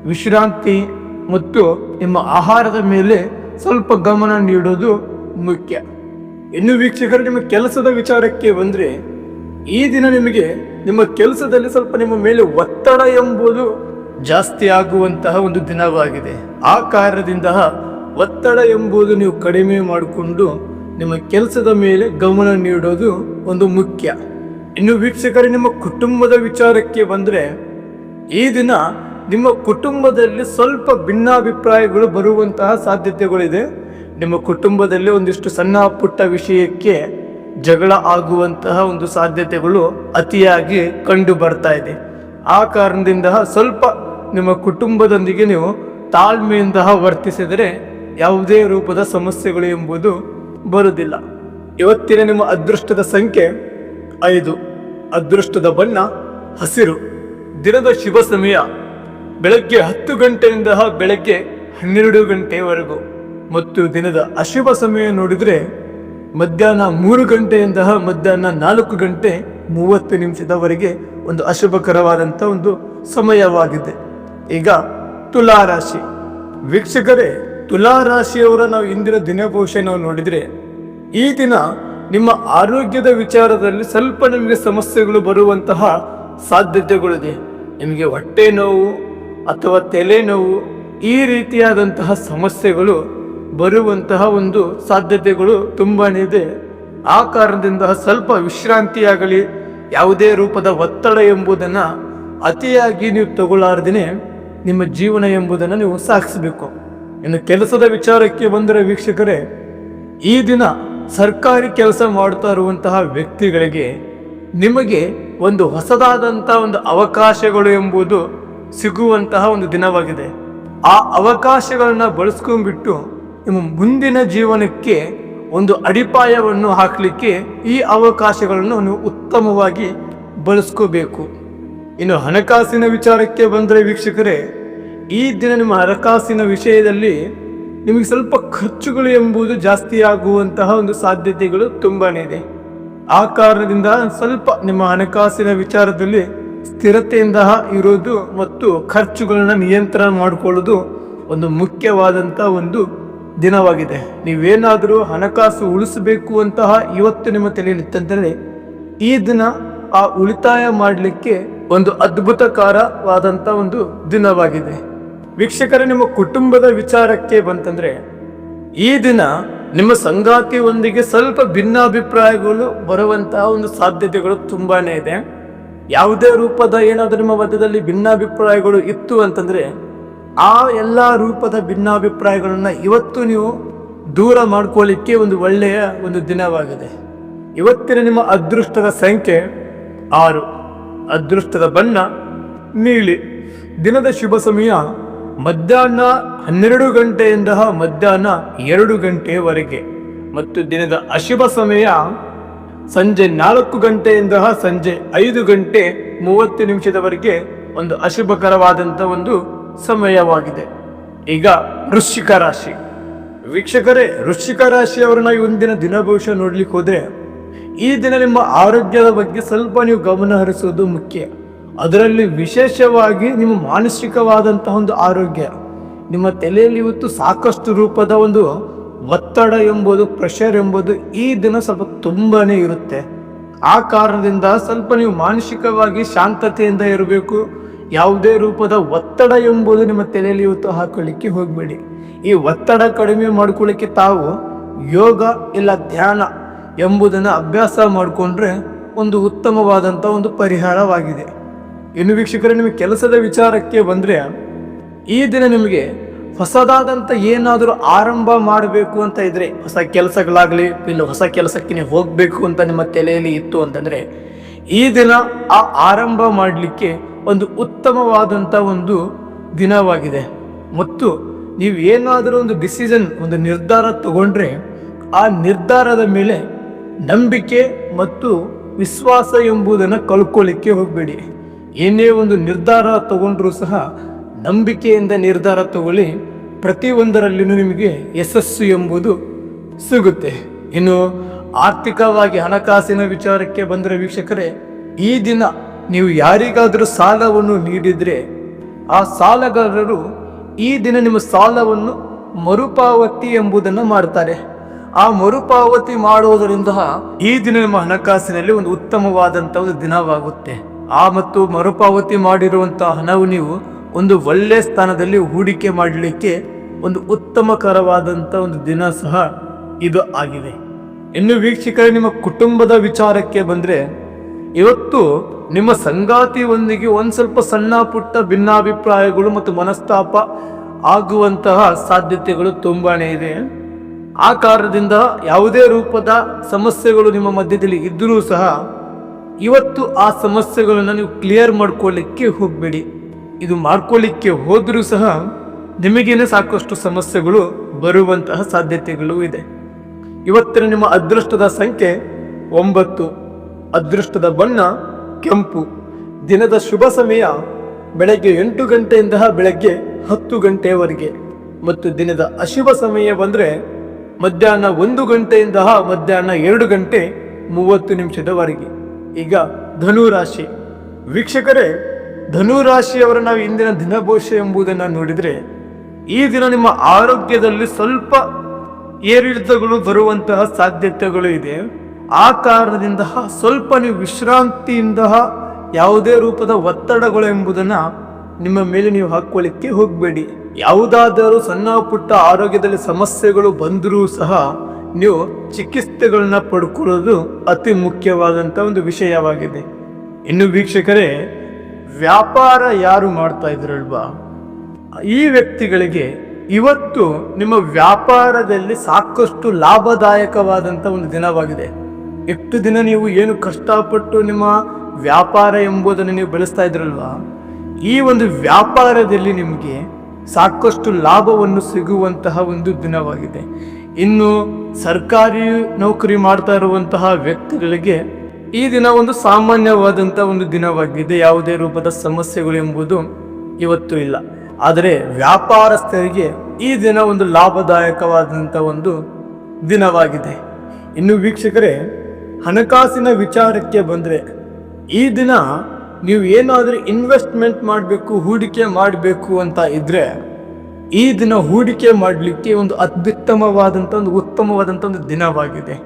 ವಿಶ್ರಾಂತಿ ಮತ್ತು ನಿಮ್ಮ ಆಹಾರದ ಮೇಲೆ ಸ್ವಲ್ಪ ಗಮನ ನೀಡೋದು ಮುಖ್ಯ. ಇನ್ನು ವೀಕ್ಷಕರು, ನಿಮ್ಮ ಕೆಲಸದ ವಿಚಾರಕ್ಕೆ ಬಂದರೆ ಈ ದಿನ ನಿಮಗೆ ನಿಮ್ಮ ಕೆಲಸದಲ್ಲಿ ಸ್ವಲ್ಪ ನಿಮ್ಮ ಮೇಲೆ ಒತ್ತಡ ಎಂಬುದು ಜಾಸ್ತಿ ಆಗುವಂತಹ ಒಂದು ದಿನವಾಗಿದೆ. ಆ ಕಾರಣದಿಂದ ಒತ್ತಡ ಎಂಬುದು ನೀವು ಕಡಿಮೆ ಮಾಡಿಕೊಂಡು ನಿಮ್ಮ ಕೆಲಸದ ಮೇಲೆ ಗಮನ ನೀಡೋದು ಒಂದು ಮುಖ್ಯ. ಇನ್ನು ವೀಕ್ಷಕರೇ, ನಿಮ್ಮ ಕುಟುಂಬದ ವಿಚಾರಕ್ಕೆ ಬಂದರೆ ಈ ದಿನ ನಿಮ್ಮ ಕುಟುಂಬದಲ್ಲಿ ಸ್ವಲ್ಪ ಭಿನ್ನಾಭಿಪ್ರಾಯಗಳು ಬರುವಂತಹ ಸಾಧ್ಯತೆಗಳಿದೆ. ನಿಮ್ಮ ಕುಟುಂಬದಲ್ಲಿ ಒಂದಿಷ್ಟು ಸಣ್ಣ ಪುಟ್ಟ ವಿಷಯಕ್ಕೆ ಜಗಳ ಆಗುವಂತಹ ಒಂದು ಸಾಧ್ಯತೆಗಳು ಅತಿಯಾಗಿ ಕಂಡು ಬರ್ತಾ ಇದೆ. ಆ ಕಾರಣದಿಂದ ಸ್ವಲ್ಪ ನಿಮ್ಮ ಕುಟುಂಬದೊಂದಿಗೆ ನೀವು ತಾಳ್ಮೆಯಿಂದ ವರ್ತಿಸಿದರೆ ಯಾವುದೇ ರೂಪದ ಸಮಸ್ಯೆಗಳು ಎಂಬುದು ಬರುವುದಿಲ್ಲ. ಇವತ್ತಿನ ನಿಮ್ಮ ಅದೃಷ್ಟದ ಸಂಖ್ಯೆ ಐದು. ಅದೃಷ್ಟದ ಬಣ್ಣ ಹಸಿರು. ದಿನದ ಶುಭ ಸಮಯ ಬೆಳಗ್ಗೆ ಹತ್ತು ಗಂಟೆಯಿಂದ ಬೆಳಗ್ಗೆ ಹನ್ನೆರಡು ಗಂಟೆವರೆಗೂ. ಮತ್ತು ದಿನದ ಅಶುಭ ಸಮಯ ನೋಡಿದರೆ ಮಧ್ಯಾಹ್ನ ಮೂರು ಗಂಟೆಯಿಂದ ಮಧ್ಯಾಹ್ನ ನಾಲ್ಕು ಗಂಟೆ ಮೂವತ್ತು ನಿಮಿಷದವರೆಗೆ ಒಂದು ಅಶುಭಕರವಾದಂಥ ಒಂದು ಸಮಯವಾಗಿದೆ. ಈಗ ತುಲಾ ರಾಶಿ. ವೀಕ್ಷಕರೇ, ತುಲಾ ರಾಶಿಯವರ ನಾವು ಇಂದಿನ ದಿನ ಭವಿಷ್ಯ ನಾವು ನೋಡಿದರೆ, ಈ ದಿನ ನಿಮ್ಮ ಆರೋಗ್ಯದ ವಿಚಾರದಲ್ಲಿ ಸ್ವಲ್ಪ ನಿಮಗೆ ಸಮಸ್ಯೆಗಳು ಬರುವಂತಹ ಸಾಧ್ಯತೆಗಳಿದೆ. ನಿಮಗೆ ಹೊಟ್ಟೆ ನೋವು ಅಥವಾ ತಲೆ ನೋವು, ಈ ರೀತಿಯಾದಂತಹ ಸಮಸ್ಯೆಗಳು ಬರುವಂತಹ ಒಂದು ಸಾಧ್ಯತೆಗಳು ತುಂಬಾ ಇದೆ. ಆ ಕಾರಣದಿಂದ ಸ್ವಲ್ಪ ವಿಶ್ರಾಂತಿಯಾಗಲಿ, ಯಾವುದೇ ರೂಪದ ಒತ್ತಡ ಎಂಬುದನ್ನು ಅತಿಯಾಗಿ ನೀವು ತಗೊಳ್ಳಾರ್ದೇನೆ ನಿಮ್ಮ ಜೀವನ ಎಂಬುದನ್ನು ನೀವು ಸಾಗಿಸಬೇಕು. ಇನ್ನು ಕೆಲಸದ ವಿಚಾರಕ್ಕೆ ಬಂದರೆ ವೀಕ್ಷಕರೇ, ಈ ದಿನ ಸರ್ಕಾರಿ ಕೆಲಸ ಮಾಡ್ತಾ ಇರುವಂತಹ ವ್ಯಕ್ತಿಗಳಿಗೆ ನಿಮಗೆ ಒಂದು ಹೊಸದಾದಂಥ ಒಂದು ಅವಕಾಶಗಳು ಎಂಬುದು ಸಿಗುವಂತಹ ಒಂದು ದಿನವಾಗಿದೆ. ಆ ಅವಕಾಶಗಳನ್ನ ಬಳಸ್ಕೊಂಡ್ಬಿಟ್ಟು ನಿಮ್ಮ ಮುಂದಿನ ಜೀವನಕ್ಕೆ ಒಂದು ಅಡಿಪಾಯವನ್ನು ಹಾಕಲಿಕ್ಕೆ ಈ ಅವಕಾಶಗಳನ್ನು ನೀವು ಉತ್ತಮವಾಗಿ ಬಳಸ್ಕೋಬೇಕು. ಇನ್ನು ಹಣಕಾಸಿನ ವಿಚಾರಕ್ಕೆ ಬಂದರೆ ವೀಕ್ಷಕರೇ, ಈ ದಿನ ನಿಮ್ಮ ಹಣಕಾಸಿನ ವಿಷಯದಲ್ಲಿ ನಿಮಗೆ ಸ್ವಲ್ಪ ಖರ್ಚುಗಳು ಎಂಬುದು ಜಾಸ್ತಿ ಆಗುವಂತಹ ಒಂದು ಸಾಧ್ಯತೆಗಳು ತುಂಬಾ ಇದೆ. ಆ ಕಾರಣದಿಂದ ಸ್ವಲ್ಪ ನಿಮ್ಮ ಹಣಕಾಸಿನ ವಿಚಾರದಲ್ಲಿ ಸ್ಥಿರತೆಯಿಂದ ಇರೋದು ಮತ್ತು ಖರ್ಚುಗಳನ್ನ ನಿಯಂತ್ರಣ ಮಾಡಿಕೊಳ್ಳೋದು ಒಂದು ಮುಖ್ಯವಾದಂಥ ಒಂದು ದಿನವಾಗಿದೆ. ನೀವೇನಾದರೂ ಹಣಕಾಸು ಉಳಿಸಬೇಕು ಅಂತಹ ಇವತ್ತು ನಿಮ್ಮ ತಲೆಯಲ್ಲಿತ್ತಂದರೆ ಈ ದಿನ ಆ ಉಳಿತಾಯ ಮಾಡಲಿಕ್ಕೆ ಒಂದು ಅದ್ಭುತಕಾರವಾದಂಥ ಒಂದು ದಿನವಾಗಿದೆ. ವೀಕ್ಷಕರ, ನಿಮ್ಮ ಕುಟುಂಬದ ವಿಚಾರಕ್ಕೆ ಬಂತಂದ್ರೆ, ಈ ದಿನ ನಿಮ್ಮ ಸಂಗಾತಿಯೊಂದಿಗೆ ಸ್ವಲ್ಪ ಭಿನ್ನಾಭಿಪ್ರಾಯಗಳು ಬರುವಂತಹ ಒಂದು ಸಾಧ್ಯತೆಗಳು ತುಂಬಾನೇ ಇದೆ. ಯಾವುದೇ ರೂಪದ ಏನಾದರೂ ನಿಮ್ಮ ಮಧ್ಯದಲ್ಲಿ ಭಿನ್ನಾಭಿಪ್ರಾಯಗಳು ಇತ್ತು ಅಂತಂದ್ರೆ, ಆ ಎಲ್ಲ ರೂಪದ ಭಿನ್ನಾಭಿಪ್ರಾಯಗಳನ್ನು ಇವತ್ತು ನೀವು ದೂರ ಮಾಡ್ಕೊಳ್ಳಿಕ್ಕೆ ಒಂದು ಒಳ್ಳೆಯ ಒಂದು ದಿನವಾಗಿದೆ. ಇವತ್ತಿನ ನಿಮ್ಮ ಅದೃಷ್ಟದ ಸಂಖ್ಯೆ ಆರು. ಅದೃಷ್ಟದ ಬಣ್ಣ ನೀಲಿ. ದಿನದ ಶುಭ ಸಮಯ ಮಧ್ಯಾಹ್ನ ಹನ್ನೆರಡು ಗಂಟೆಯಿಂದ ಮಧ್ಯಾಹ್ನ ಎರಡು ಗಂಟೆಯವರೆಗೆ ಮತ್ತು ದಿನದ ಅಶುಭ ಸಮಯ ಸಂಜೆ ನಾಲ್ಕು ಗಂಟೆಯಿಂದ ಸಂಜೆ ಐದು ಗಂಟೆ ಮೂವತ್ತು ನಿಮಿಷದವರೆಗೆ ಒಂದು ಅಶುಭಕರವಾದಂಥ ಒಂದು ಸಮಯವಾಗಿದೆ. ಈಗ ವೃಶ್ಚಿಕ ರಾಶಿ. ವೀಕ್ಷಕರೇ, ವೃಶ್ಚಿಕ ರಾಶಿಯವರನ್ನ ಈ ಒಂದಿನ ದಿನ ಭವಿಷ್ಯ ನೋಡ್ಲಿಕ್ಕೆ ಹೋದ್ರೆ ಈ ದಿನ ನಿಮ್ಮ ಆರೋಗ್ಯದ ಬಗ್ಗೆ ಸ್ವಲ್ಪ ನೀವು ಗಮನ ಹರಿಸುವುದು ಮುಖ್ಯ. ಅದರಲ್ಲಿ ವಿಶೇಷವಾಗಿ ನಿಮ್ಮ ಮಾನಸಿಕವಾದಂತಹ ಒಂದು ಆರೋಗ್ಯ. ನಿಮ್ಮ ತಲೆಯಲ್ಲಿ ಇವತ್ತು ಸಾಕಷ್ಟು ರೂಪದ ಒಂದು ಒತ್ತಡ ಎಂಬುದು ಪ್ರೆಷರ್ ಎಂಬುದು ಈ ದಿನ ಸ್ವಲ್ಪ ತುಂಬಾ ಇರುತ್ತೆ. ಆ ಕಾರಣದಿಂದ ಸ್ವಲ್ಪ ನೀವು ಮಾನಸಿಕವಾಗಿ ಶಾಂತತೆಯಿಂದ ಇರಬೇಕು. ಯಾವುದೇ ರೂಪದ ಒತ್ತಡ ಎಂಬುದು ನಿಮ್ಮ ತಲೆಯಲ್ಲಿ ಇವತ್ತು ಹಾಕೊಳ್ಳಿಕ್ಕೆ ಹೋಗಬೇಡಿ. ಈ ಒತ್ತಡ ಕಡಿಮೆ ಮಾಡ್ಕೊಳ್ಳಿಕ್ಕೆ ತಾವು ಯೋಗ ಇಲ್ಲ ಧ್ಯಾನ ಎಂಬುದನ್ನು ಅಭ್ಯಾಸ ಮಾಡಿಕೊಂಡ್ರೆ ಒಂದು ಉತ್ತಮವಾದಂಥ ಒಂದು ಪರಿಹಾರವಾಗಿದೆ. ಇನ್ನು ವೀಕ್ಷಕರೇ, ನಿಮಗೆ ಕೆಲಸದ ವಿಚಾರಕ್ಕೆ ಬಂದರೆ, ಈ ದಿನ ನಿಮಗೆ ಹೊಸದಾದಂಥ ಏನಾದರೂ ಆರಂಭ ಮಾಡಬೇಕು ಅಂತ ಇದ್ರೆ, ಹೊಸ ಕೆಲಸಗಳಾಗಲಿ ಇಲ್ಲ ಹೊಸ ಕೆಲಸಕ್ಕೆ ಹೋಗಬೇಕು ಅಂತ ನಿಮ್ಮ ತಲೆಯಲ್ಲಿ ಇತ್ತು ಅಂತಂದರೆ, ಈ ದಿನ ಆ ಆರಂಭ ಮಾಡಲಿಕ್ಕೆ ಒಂದು ಉತ್ತಮವಾದಂಥ ಒಂದು ದಿನವಾಗಿದೆ. ಮತ್ತು ನೀವು ಏನಾದರೂ ಒಂದು ಡಿಸಿಷನ್, ಒಂದು ನಿರ್ಧಾರ ತಗೊಂಡ್ರೆ, ಆ ನಿರ್ಧಾರದ ಮೇಲೆ ನಂಬಿಕೆ ಮತ್ತು ವಿಶ್ವಾಸ ಎಂಬುದನ್ನು ಕಳ್ಕೊಳ್ಳಿಕ್ಕೆ ಹೋಗಬೇಡಿ. ಏನೇ ಒಂದು ನಿರ್ಧಾರ ತಗೊಂಡ್ರೂ ಸಹ ನಂಬಿಕೆಯಿಂದ ನಿರ್ಧಾರ ತಗೊಳ್ಳಿ. ಪ್ರತಿಯೊಂದರಲ್ಲಿನೂ ನಿಮಗೆ ಯಶಸ್ಸು ಎಂಬುದು ಸಿಗುತ್ತೆ. ಇನ್ನು ಆರ್ಥಿಕವಾಗಿ ಹಣಕಾಸಿನ ವಿಚಾರಕ್ಕೆ ಬಂದರೆ ವೀಕ್ಷಕರೇ, ಈ ದಿನ ನೀವು ಯಾರಿಗಾದರೂ ಸಾಲವನ್ನು ನೀಡಿದರೆ ಆ ಸಾಲಗಾರರು ಈ ದಿನ ನಿಮ್ಮ ಸಾಲವನ್ನು ಮರುಪಾವತಿ ಎಂಬುದನ್ನು ಮಾಡ್ತಾರೆ. ಆ ಮರುಪಾವತಿ ಮಾಡುವುದರಿಂದ ಈ ದಿನ ನಿಮ್ಮ ಹಣಕಾಸಿನಲ್ಲಿ ಒಂದು ಉತ್ತಮವಾದಂಥ ಒಂದು ದಿನವಾಗುತ್ತೆ. ಆ ಮತ್ತು ಮರುಪಾವತಿ ಮಾಡಿರುವಂತಹ ಹಣವು ನೀವು ಒಂದು ಒಳ್ಳೆಯ ಸ್ಥಾನದಲ್ಲಿ ಹೂಡಿಕೆ ಮಾಡಲಿಕ್ಕೆ ಒಂದು ಉತ್ತಮಕರವಾದಂಥ ಒಂದು ದಿನ ಸಹ ಇದು ಆಗಿದೆ. ಇನ್ನು ವೀಕ್ಷಕರೇ, ನಿಮ್ಮ ಕುಟುಂಬದ ವಿಚಾರಕ್ಕೆ ಬಂದರೆ, ಇವತ್ತು ನಿಮ್ಮ ಸಂಗಾತಿಯೊಂದಿಗೆ ಒಂದು ಸ್ವಲ್ಪ ಸಣ್ಣ ಪುಟ್ಟ ಭಿನ್ನಾಭಿಪ್ರಾಯಗಳು ಮತ್ತು ಮನಸ್ತಾಪ ಆಗುವಂತಹ ಸಾಧ್ಯತೆಗಳು ತುಂಬಾ ಇದೆ. ಆ ಕಾರಣದಿಂದ ಯಾವುದೇ ರೂಪದ ಸಮಸ್ಯೆಗಳು ನಿಮ್ಮ ಮಧ್ಯದಲ್ಲಿ ಇದ್ದರೂ ಸಹ ಇವತ್ತು ಆ ಸಮಸ್ಯೆಗಳನ್ನು ನೀವು ಕ್ಲಿಯರ್ ಮಾಡ್ಕೊಳ್ಳಿಕ್ಕೆ ಹೋಗಬೇಡಿ. ಇದು ಮಾಡ್ಕೊಳ್ಳಿಕ್ಕೆ ಹೋದರೂ ಸಹ ನಿಮಗೇನೆ ಸಾಕಷ್ಟು ಸಮಸ್ಯೆಗಳು ಬರುವಂತಹ ಸಾಧ್ಯತೆಗಳು ಇದೆ. ಇವತ್ತಿನ ನಿಮ್ಮ ಅದೃಷ್ಟದ ಸಂಖ್ಯೆ ಒಂಬತ್ತು, ಅದೃಷ್ಟದ ಬಣ್ಣ ಕೆಂಪು. ದಿನದ ಶುಭ ಸಮಯ ಬೆಳಗ್ಗೆ ಎಂಟು ಗಂಟೆಯಿಂದ ಬೆಳಗ್ಗೆ ಹತ್ತು ಗಂಟೆಯವರೆಗೆ ಮತ್ತು ದಿನದ ಅಶುಭ ಸಮಯ ಬಂದರೆ ಮಧ್ಯಾಹ್ನ ಒಂದು ಗಂಟೆಯಿಂದ ಮಧ್ಯಾಹ್ನ ಎರಡು ಗಂಟೆ ಮೂವತ್ತು ನಿಮಿಷದವರೆಗೆ. ಈಗ ಧನುರಾಶಿ. ವೀಕ್ಷಕರೇ, ಧನುರಾಶಿಯವರ ನಾವು ಇಂದಿನ ದಿನಭೋಷ ಎಂಬುದನ್ನು ನೋಡಿದರೆ, ಈ ದಿನ ನಿಮ್ಮ ಆರೋಗ್ಯದಲ್ಲಿ ಸ್ವಲ್ಪ ಏರಿಳಿತಗಳು ಬರುವಂತಹ ಸಾಧ್ಯತೆಗಳು ಇದೆ. ಆ ಕಾರಣದಿಂದ ಸ್ವಲ್ಪ ನೀವು ವಿಶ್ರಾಂತಿಯಿಂದ ಯಾವುದೇ ರೂಪದ ಒತ್ತಡಗಳು ಎಂಬುದನ್ನು ನಿಮ್ಮ ಮೇಲೆ ನೀವು ಹಾಕೊಳ್ಳಿಕ್ಕೆ ಹೋಗಬೇಡಿ. ಯಾವುದಾದರೂ ಸಣ್ಣ ಪುಟ್ಟ ಆರೋಗ್ಯದಲ್ಲಿ ಸಮಸ್ಯೆಗಳು ಬಂದರೂ ಸಹ ನೀವು ಚಿಕಿತ್ಸೆಗಳನ್ನ ಪಡ್ಕೊಳ್ಳೋದು ಅತಿ ಮುಖ್ಯವಾದಂಥ ಒಂದು ವಿಷಯವಾಗಿದೆ. ಇನ್ನು ವೀಕ್ಷಕರೇ, ವ್ಯಾಪಾರ ಯಾರು ಮಾಡ್ತಾ ಇದ್ರಲ್ವಾ ಈ ವ್ಯಕ್ತಿಗಳಿಗೆ ಇವತ್ತು ನಿಮ್ಮ ವ್ಯಾಪಾರದಲ್ಲಿ ಸಾಕಷ್ಟು ಲಾಭದಾಯಕವಾದಂಥ ಒಂದು ದಿನವಾಗಿದೆ. ಎಷ್ಟು ದಿನ ನೀವು ಏನು ಕಷ್ಟಪಟ್ಟು ನಿಮ್ಮ ವ್ಯಾಪಾರ ಎಂಬುದನ್ನು ನೀವು ಬೆಳೆಸ್ತಾ ಇದ್ರಲ್ವಾ? ಈ ಒಂದು ವ್ಯಾಪಾರದಲ್ಲಿ ನಿಮಗೆ ಸಾಕಷ್ಟು ಲಾಭವನ್ನು ಸಿಗುವಂತಹ ಒಂದು ದಿನವಾಗಿದೆ. ಇನ್ನು ಸರ್ಕಾರಿ ನೌಕರಿ ಮಾಡ್ತಾ ಇರುವಂತಹ ವ್ಯಕ್ತಿಗಳಿಗೆ ಈ ದಿನ ಒಂದು ಸಾಮಾನ್ಯವಾದಂಥ ಒಂದು ದಿನವಾಗಿದೆ. ಯಾವುದೇ ರೂಪದ ಸಮಸ್ಯೆಗಳು ಎಂಬುದು ಇವತ್ತು ಇಲ್ಲ. ಆದರೆ ವ್ಯಾಪಾರಸ್ಥರಿಗೆ ಈ ದಿನ ಒಂದು ಲಾಭದಾಯಕವಾದಂಥ ಒಂದು ದಿನವಾಗಿದೆ. ಇನ್ನು ವೀಕ್ಷಕರೇ, ಹಣಕಾಸಿನ ವಿಚಾರಕ್ಕೆ ಬಂದರೆ ಈ ದಿನ ನೀವು ಏನಾದರೂ ಇನ್ವೆಸ್ಟ್ಮೆಂಟ್ ಮಾಡಬೇಕು, ಹೂಡಿಕೆ ಮಾಡಬೇಕು ಅಂತ ಇದ್ದರೆ ಈ ದಿನ ಹೂಡಿಕೆ ಮಾಡಲಿಕ್ಕೆ ಒಂದು ಅತ್ಯುತ್ತಮವಾದಂಥ ಒಂದು ಉತ್ತಮವಾದಂಥ ಒಂದು ದಿನವಾಗಿದೆ.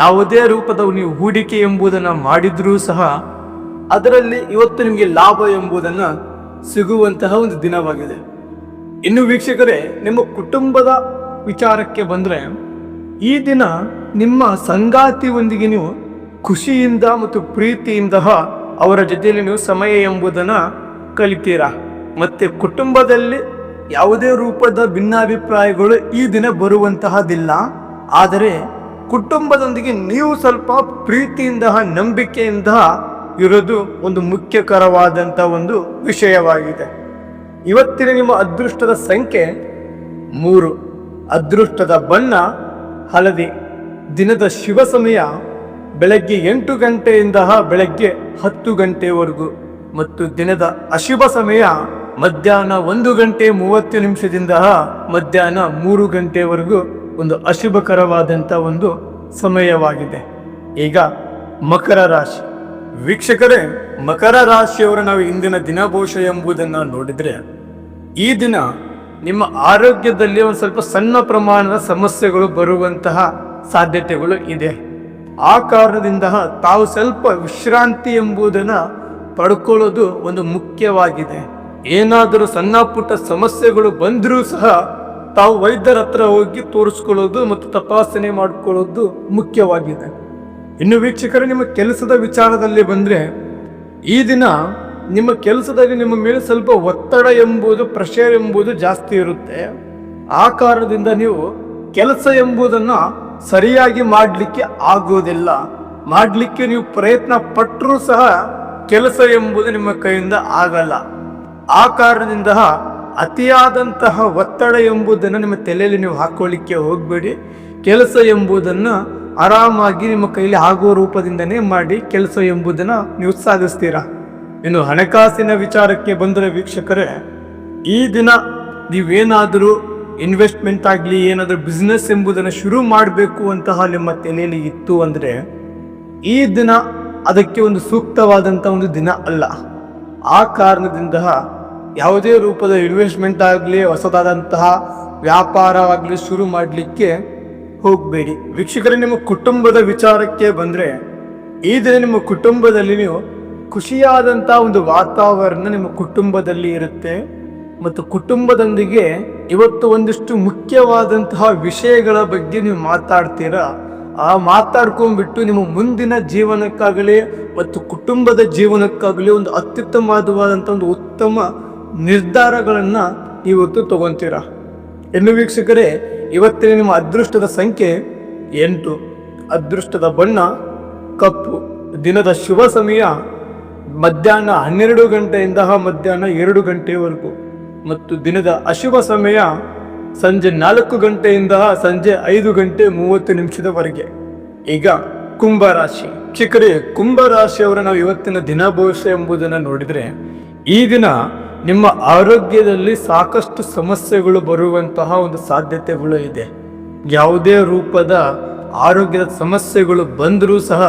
ಯಾವುದೇ ರೂಪದ ನೀವು ಹೂಡಿಕೆ ಎಂಬುದನ್ನು ಮಾಡಿದರೂ ಸಹ, ಅದರಲ್ಲಿ ಇವತ್ತು ನಿಮಗೆ ಲಾಭ ಎಂಬುದನ್ನು ಸಿಗುವಂತಹ ಒಂದು ದಿನವಾಗಿದೆ. ಇನ್ನು ವೀಕ್ಷಕರೇ, ನಿಮ್ಮ ಕುಟುಂಬದ ವಿಚಾರಕ್ಕೆ ಬಂದರೆ, ಈ ದಿನ ನಿಮ್ಮ ಸಂಗಾತಿಯೊಂದಿಗೆ ನೀವು ಖುಷಿಯಿಂದ ಮತ್ತು ಪ್ರೀತಿಯಿಂದ ಅವರ ಜೊತೆಯಲ್ಲಿ ನೀವು ಸಮಯ ಎಂಬುದನ್ನು ಕಲಿತೀರಾ? ಮತ್ತೆ ಕುಟುಂಬದಲ್ಲಿ ಯಾವುದೇ ರೂಪದ ಭಿನ್ನಾಭಿಪ್ರಾಯಗಳು ಈ ದಿನ ಬರುವಂತಹದಿಲ್ಲ. ಆದರೆ ಕುಟುಂಬದೊಂದಿಗೆ ನೀವು ಸ್ವಲ್ಪ ಪ್ರೀತಿಯಿಂದ, ನಂಬಿಕೆಯಿಂದ ಇರೋದು ಒಂದು ಮುಖ್ಯಕರವಾದಂಥ ಒಂದು ವಿಷಯವಾಗಿದೆ. ಇವತ್ತಿನ ನಿಮ್ಮ ಅದೃಷ್ಟದ ಸಂಖ್ಯೆ ಮೂರು. ಅದೃಷ್ಟದ ಬಣ್ಣ, ಹಳದಿ. ದಿನದ ಶುಭ ಸಮಯ ಬೆಳಗ್ಗೆ ಎಂಟು ಗಂಟೆಯಿಂದ ಬೆಳಗ್ಗೆ ಹತ್ತು ಗಂಟೆವರೆಗೂ ಮತ್ತು ದಿನದ ಅಶುಭ ಸಮಯ ಮಧ್ಯಾಹ್ನ ಒಂದು ಗಂಟೆ ಮೂವತ್ತು ನಿಮಿಷದಿಂದ ಮಧ್ಯಾಹ್ನ ಮೂರು ಗಂಟೆವರೆಗೂ ಒಂದು ಅಶುಭಕರವಾದಂಥ ಒಂದು ಸಮಯವಾಗಿದೆ. ಈಗ ಮಕರ ರಾಶಿ. ವೀಕ್ಷಕರೇ, ಮಕರ ರಾಶಿಯವರ ನಾವು ಇಂದಿನ ದಿನಘೋಷ ಎಂಬುದನ್ನು ನೋಡಿದ್ರೆ ಈ ದಿನ ನಿಮ್ಮ ಆರೋಗ್ಯದಲ್ಲಿ ಒಂದು ಸ್ವಲ್ಪ ಸಣ್ಣ ಪ್ರಮಾಣದ ಸಮಸ್ಯೆಗಳು ಬರುವಂತಹ ಸಾಧ್ಯತೆಗಳು ಇದೆ. ಆ ಕಾರಣದಿಂದ ತಾವು ಸ್ವಲ್ಪ ವಿಶ್ರಾಂತಿ ಎಂಬುದನ್ನು ಪಡ್ಕೊಳ್ಳೋದು ಒಂದು ಮುಖ್ಯವಾಗಿದೆ. ಏನಾದರೂ ಸಣ್ಣ ಪುಟ್ಟ ಸಮಸ್ಯೆಗಳು ಬಂದರೂ ಸಹ ತಾವು ವೈದ್ಯರ ಹತ್ರ ಹೋಗಿ ತೋರಿಸ್ಕೊಳ್ಳೋದು ಮತ್ತು ತಪಾಸಣೆ ಮಾಡಿಕೊಳ್ಳೋದು ಮುಖ್ಯವಾಗಿದೆ. ಇನ್ನು ವೀಕ್ಷಕರು, ನಿಮ್ಮ ಕೆಲಸದ ವಿಚಾರದಲ್ಲಿ ಬಂದರೆ ಈ ದಿನ ನಿಮ್ಮ ಕೆಲಸದಲ್ಲಿ ನಿಮ್ಮ ಮೇಲೆ ಸ್ವಲ್ಪ ಒತ್ತಡ ಎಂಬುದು ಪ್ರೆಷರ್ ಎಂಬುದು ಜಾಸ್ತಿ ಇರುತ್ತೆ. ಆ ಕಾರಣದಿಂದ ನೀವು ಕೆಲಸ ಎಂಬುದನ್ನು ಸರಿಯಾಗಿ ಮಾಡಲಿಕ್ಕೆ ಆಗೋದಿಲ್ಲ ಮಾಡಲಿಕ್ಕೆ ನೀವು ಪ್ರಯತ್ನ ಪಟ್ಟರೂ ಸಹ ಕೆಲಸ ಎಂಬುದು ನಿಮ್ಮ ಕೈಯಿಂದ ಆಗಲ್ಲ. ಆ ಕಾರಣದಿಂದ ಅತಿಯಾದಂತಹ ಒತ್ತಡ ಎಂಬುದನ್ನು ನಿಮ್ಮ ತಲೆಯಲ್ಲಿ ನೀವು ಹಾಕೊಳ್ಳಿಕ್ಕೆ ಹೋಗಬೇಡಿ. ಕೆಲಸ ಎಂಬುದನ್ನು ಆರಾಮಾಗಿ ನಿಮ್ಮ ಕೈಯಲ್ಲಿ ಆಗುವ ರೂಪದಿಂದನೇ ಮಾಡಿ ಕೆಲಸ ಎಂಬುದನ್ನು ನೀವು ಸಾಧಿಸ್ತೀರಾ? ಇನ್ನು ಹಣಕಾಸಿನ ವಿಚಾರಕ್ಕೆ ಬಂದರೆ ವೀಕ್ಷಕರೇ, ಈ ದಿನ ನೀವೇನಾದರೂ ಇನ್ವೆಸ್ಟ್ಮೆಂಟ್ ಆಗಲಿ, ಏನಾದರೂ ಬಿಸ್ನೆಸ್ ಎಂಬುದನ್ನು ಶುರು ಮಾಡಬೇಕು ಅಂತಹ ನಿಮ್ಮ ತಲೆಯಲ್ಲಿ ಇತ್ತು ಅಂದರೆ, ಈ ದಿನ ಅದಕ್ಕೆ ಒಂದು ಸೂಕ್ತವಾದಂಥ ಒಂದು ದಿನ ಅಲ್ಲ. ಆ ಕಾರಣದಿಂದ ಯಾವುದೇ ರೂಪದ ಇನ್ವೆಸ್ಟ್ಮೆಂಟ್ ಆಗಲಿ, ಹೊಸದಾದಂತಹ ವ್ಯಾಪಾರವಾಗಲಿ ಶುರು ಮಾಡಲಿಕ್ಕೆ ಹೋಗಬೇಡಿ. ವೀಕ್ಷಕರೇ, ನಿಮ್ಮ ಕುಟುಂಬದ ವಿಚಾರಕ್ಕೆ ಬಂದರೆ, ಈ ದಿನ ನಿಮ್ಮ ಕುಟುಂಬದಲ್ಲಿ ನೀವು ಖುಷಿಯಾದಂಥ ಒಂದು ವಾತಾವರಣ ನಿಮ್ಮ ಕುಟುಂಬದಲ್ಲಿ ಇರುತ್ತೆ. ಮತ್ತು ಕುಟುಂಬದೊಂದಿಗೆ ಇವತ್ತು ಒಂದಿಷ್ಟು ಮುಖ್ಯವಾದಂತಹ ವಿಷಯಗಳ ಬಗ್ಗೆ ನೀವು ಮಾತಾಡ್ತೀರಾ? ಆ ಮಾತಾಡ್ಕೊಂಡ್ಬಿಟ್ಟು ನಿಮ್ಮ ಮುಂದಿನ ಜೀವನಕ್ಕಾಗಲಿ ಮತ್ತು ಕುಟುಂಬದ ಜೀವನಕ್ಕಾಗಲಿ ಒಂದು ಅತ್ಯುತ್ತಮವಾದವಾದಂಥ ಒಂದು ಉತ್ತಮ ನಿರ್ಧಾರಗಳನ್ನು ಇವತ್ತು ತಗೊತೀರಾ? ಎನ್ನು ವೀಕ್ಷಕರೇ, ಇವತ್ತಿನ ನಿಮ್ಮ ಅದೃಷ್ಟದ ಸಂಖ್ಯೆ ಎಂಟು. ಅದೃಷ್ಟದ ಬಣ್ಣ ಕಪ್ಪು. ದಿನದ ಶುಭ ಸಮಯ ಮಧ್ಯಾಹ್ನ ಹನ್ನೆರಡು ಗಂಟೆಯಿಂದ ಮಧ್ಯಾಹ್ನ ಎರಡು ಗಂಟೆವರೆಗೂ. ಮತ್ತು ದಿನದ ಅಶುಭ ಸಮಯ ಸಂಜೆ ನಾಲ್ಕು ಗಂಟೆಯಿಂದ ಸಂಜೆ ಐದು ಗಂಟೆ ಮೂವತ್ತು ನಿಮಿಷದವರೆಗೆ. ಈಗ ಕುಂಭರಾಶಿ. ಚಿಕ್ಕರೆ ಕುಂಭರಾಶಿಯವರ ನಾವು ಇವತ್ತಿನ ದಿನ ಭವಿಷ್ಯ ಎಂಬುದನ್ನು ನೋಡಿದರೆ ಈ ದಿನ ನಿಮ್ಮ ಆರೋಗ್ಯದಲ್ಲಿ ಸಾಕಷ್ಟು ಸಮಸ್ಯೆಗಳು ಬರುವಂತಹ ಒಂದು ಸಾಧ್ಯತೆಗಳು ಇದೆ. ಯಾವುದೇ ರೂಪದ ಆರೋಗ್ಯದ ಸಮಸ್ಯೆಗಳು ಬಂದರೂ ಸಹ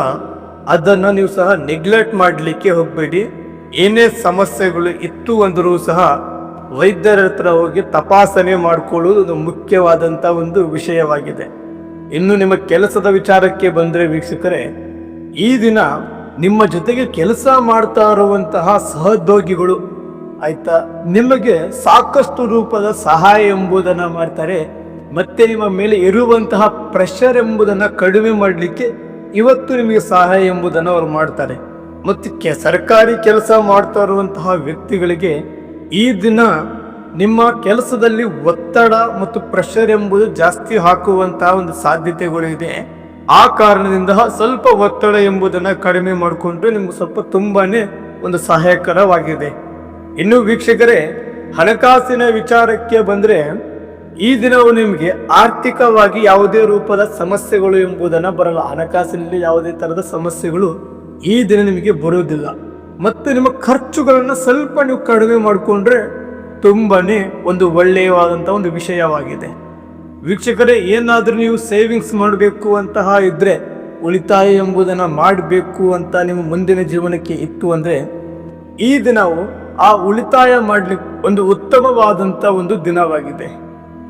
ಅದನ್ನು ನೀವು ಸಹ ನೆಗ್ಲೆಕ್ಟ್ ಮಾಡಲಿಕ್ಕೆ ಹೋಗಬೇಡಿ. ಏನೇ ಸಮಸ್ಯೆಗಳು ಇತ್ತು ಅಂದರೂ ಸಹ ವೈದ್ಯರ ಹತ್ರ ಹೋಗಿ ತಪಾಸಣೆ ಮಾಡಿಕೊಳ್ಳುವುದು ಒಂದು ಮುಖ್ಯವಾದಂಥ ಒಂದು ವಿಷಯವಾಗಿದೆ. ಇನ್ನು ನಿಮ್ಮ ಕೆಲಸದ ವಿಚಾರಕ್ಕೆ ಬಂದರೆ ವೀಕ್ಷಕರೇ, ಈ ದಿನ ನಿಮ್ಮ ಜೊತೆಗೆ ಕೆಲಸ ಮಾಡ್ತಾ ಇರುವಂತಹ ಸಹೋದ್ಯೋಗಿಗಳು ಆಯ್ತಾ, ನಿಮಗೆ ಸಾಕಷ್ಟು ರೂಪದ ಸಹಾಯ ಎಂಬುದನ್ನು ಮಾಡ್ತಾರೆ, ಮತ್ತೆ ನಿಮ್ಮ ಮೇಲೆ ಇರುವಂತಹ ಪ್ರೆಷರ್ ಎಂಬುದನ್ನು ಕಡಿಮೆ ಮಾಡಲಿಕ್ಕೆ ಇವತ್ತು ನಿಮಗೆ ಸಹಾಯ ಎಂಬುದನ್ನು ಅವರು ಮಾಡ್ತಾರೆ. ಮತ್ತು ಕೆ, ಸರ್ಕಾರಿ ಕೆಲಸ ಮಾಡ್ತಾ ಇರುವಂತಹ ವ್ಯಕ್ತಿಗಳಿಗೆ ಈ ದಿನ ನಿಮ್ಮ ಕೆಲಸದಲ್ಲಿ ಒತ್ತಡ ಮತ್ತು ಪ್ರೆಷರ್ ಎಂಬುದು ಜಾಸ್ತಿ ಹಾಕುವಂತಹ ಒಂದು ಸಾಧ್ಯತೆಗಳು ಇದೆ. ಆ ಕಾರಣದಿಂದ ಸ್ವಲ್ಪ ಒತ್ತಡ ಎಂಬುದನ್ನು ಕಡಿಮೆ ಮಾಡಿಕೊಂಡು ನಿಮ್ಗೆ ಸ್ವಲ್ಪ ತುಂಬಾನೇ ಒಂದು ಸಹಾಯಕರವಾಗಿದೆ. ಇನ್ನು ವೀಕ್ಷಕರೇ, ಹಣಕಾಸಿನ ವಿಚಾರಕ್ಕೆ ಬಂದ್ರೆ ಈ ದಿನವು ನಿಮಗೆ ಆರ್ಥಿಕವಾಗಿ ಯಾವುದೇ ರೂಪದ ಸಮಸ್ಯೆಗಳು ಎಂಬುದನ್ನು ಬರಲ್ಲ. ಹಣಕಾಸಿನಲ್ಲಿ ಯಾವುದೇ ತರಹದ ಸಮಸ್ಯೆಗಳು ಈ ದಿನ ನಿಮಗೆ ಬರುವುದಿಲ್ಲ. ಮತ್ತು ನಿಮ್ಮ ಖರ್ಚುಗಳನ್ನು ಸ್ವಲ್ಪ ನೀವು ಕಡಿಮೆ ಮಾಡಿಕೊಂಡ್ರೆ ತುಂಬಾ ಒಂದು ಒಳ್ಳೆಯವಾದಂಥ ಒಂದು ವಿಷಯವಾಗಿದೆ. ವೀಕ್ಷಕರೇ, ಏನಾದರೂ ನೀವು ಸೇವಿಂಗ್ಸ್ ಮಾಡಬೇಕು ಅಂತಹ ಇದ್ದರೆ ಉಳಿತಾಯ ಎಂಬುದನ್ನು ಮಾಡಬೇಕು ಅಂತ ನಿಮ್ಮ ಮುಂದಿನ ಜೀವನಕ್ಕೆ ಇತ್ತು ಅಂದರೆ ಈ ದಿನವು ಆ ಉಳಿತಾಯ ಮಾಡಲಿಕ್ಕೆ ಒಂದು ಉತ್ತಮವಾದಂಥ ಒಂದು ದಿನವಾಗಿದೆ.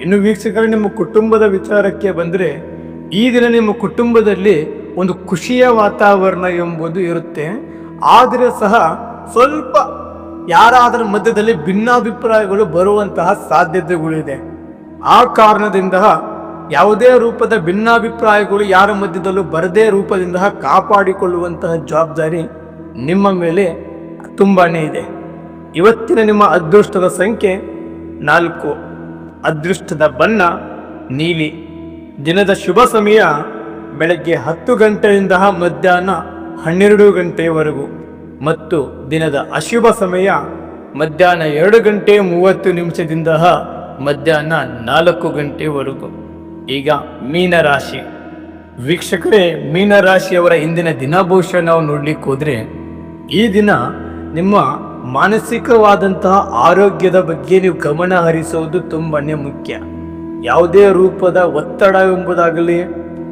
ಇನ್ನು ವೀಕ್ಷಕರೇ, ನಿಮ್ಮ ಕುಟುಂಬದ ವಿಚಾರಕ್ಕೆ ಬಂದರೆ ಈ ದಿನ ನಿಮ್ಮ ಕುಟುಂಬದಲ್ಲಿ ಒಂದು ಖುಷಿಯ ವಾತಾವರಣ ಎಂಬುದು ಇರುತ್ತೆ. ಆದರೆ ಸಹ ಸ್ವಲ್ಪ ಯಾರಾದರ ಮಧ್ಯದಲ್ಲಿ ಭಿನ್ನಾಭಿಪ್ರಾಯಗಳು ಬರುವಂತಹ ಸಾಧ್ಯತೆಗಳಿದೆ. ಆ ಕಾರಣದಿಂದ ಯಾವುದೇ ರೂಪದ ಭಿನ್ನಾಭಿಪ್ರಾಯಗಳು ಯಾರ ಮಧ್ಯದಲ್ಲೂ ಬರದೇ ರೂಪದಿಂದ ಕಾಪಾಡಿಕೊಳ್ಳುವಂತಹ ಜವಾಬ್ದಾರಿ ನಿಮ್ಮ ಮೇಲೆ ತುಂಬಾ ಇದೆ. ಇವತ್ತಿನ ನಿಮ್ಮ ಅದೃಷ್ಟದ ಸಂಖ್ಯೆ ನಾಲ್ಕು. ಅದೃಷ್ಟದ ಬಣ್ಣ ನೀಲಿ. ದಿನದ ಶುಭ ಸಮಯ ಬೆಳಗ್ಗೆ ಹತ್ತು ಗಂಟೆಯಿಂದ ಮಧ್ಯಾಹ್ನ ಹನ್ನೆರಡು ಗಂಟೆವರೆಗೂ ಮತ್ತು ದಿನದ ಅಶುಭ ಸಮಯ ಮಧ್ಯಾಹ್ನ ಎರಡು ಗಂಟೆ ಮೂವತ್ತು ನಿಮಿಷದಿಂದ ಮಧ್ಯಾಹ್ನ ನಾಲ್ಕು ಗಂಟೆವರೆಗೂ. ಈಗ ಮೀನರಾಶಿ ವೀಕ್ಷಕರೇ ಮೀನರಾಶಿಯವರ ಇಂದಿನ ದಿನಭೂಷಣ ನಾವು ನೋಡ್ಲಿಕ್ಕೆ ಹೋದ್ರೆ, ಈ ದಿನ ನಿಮ್ಮ ಮಾನಸಿಕವಾದಂತಹ ಆರೋಗ್ಯದ ಬಗ್ಗೆ ನೀವು ಗಮನ ಹರಿಸುವುದು ತುಂಬಾನೇ ಮುಖ್ಯ. ಯಾವುದೇ ರೂಪದ ಒತ್ತಡ ಎಂಬುದಾಗಲಿ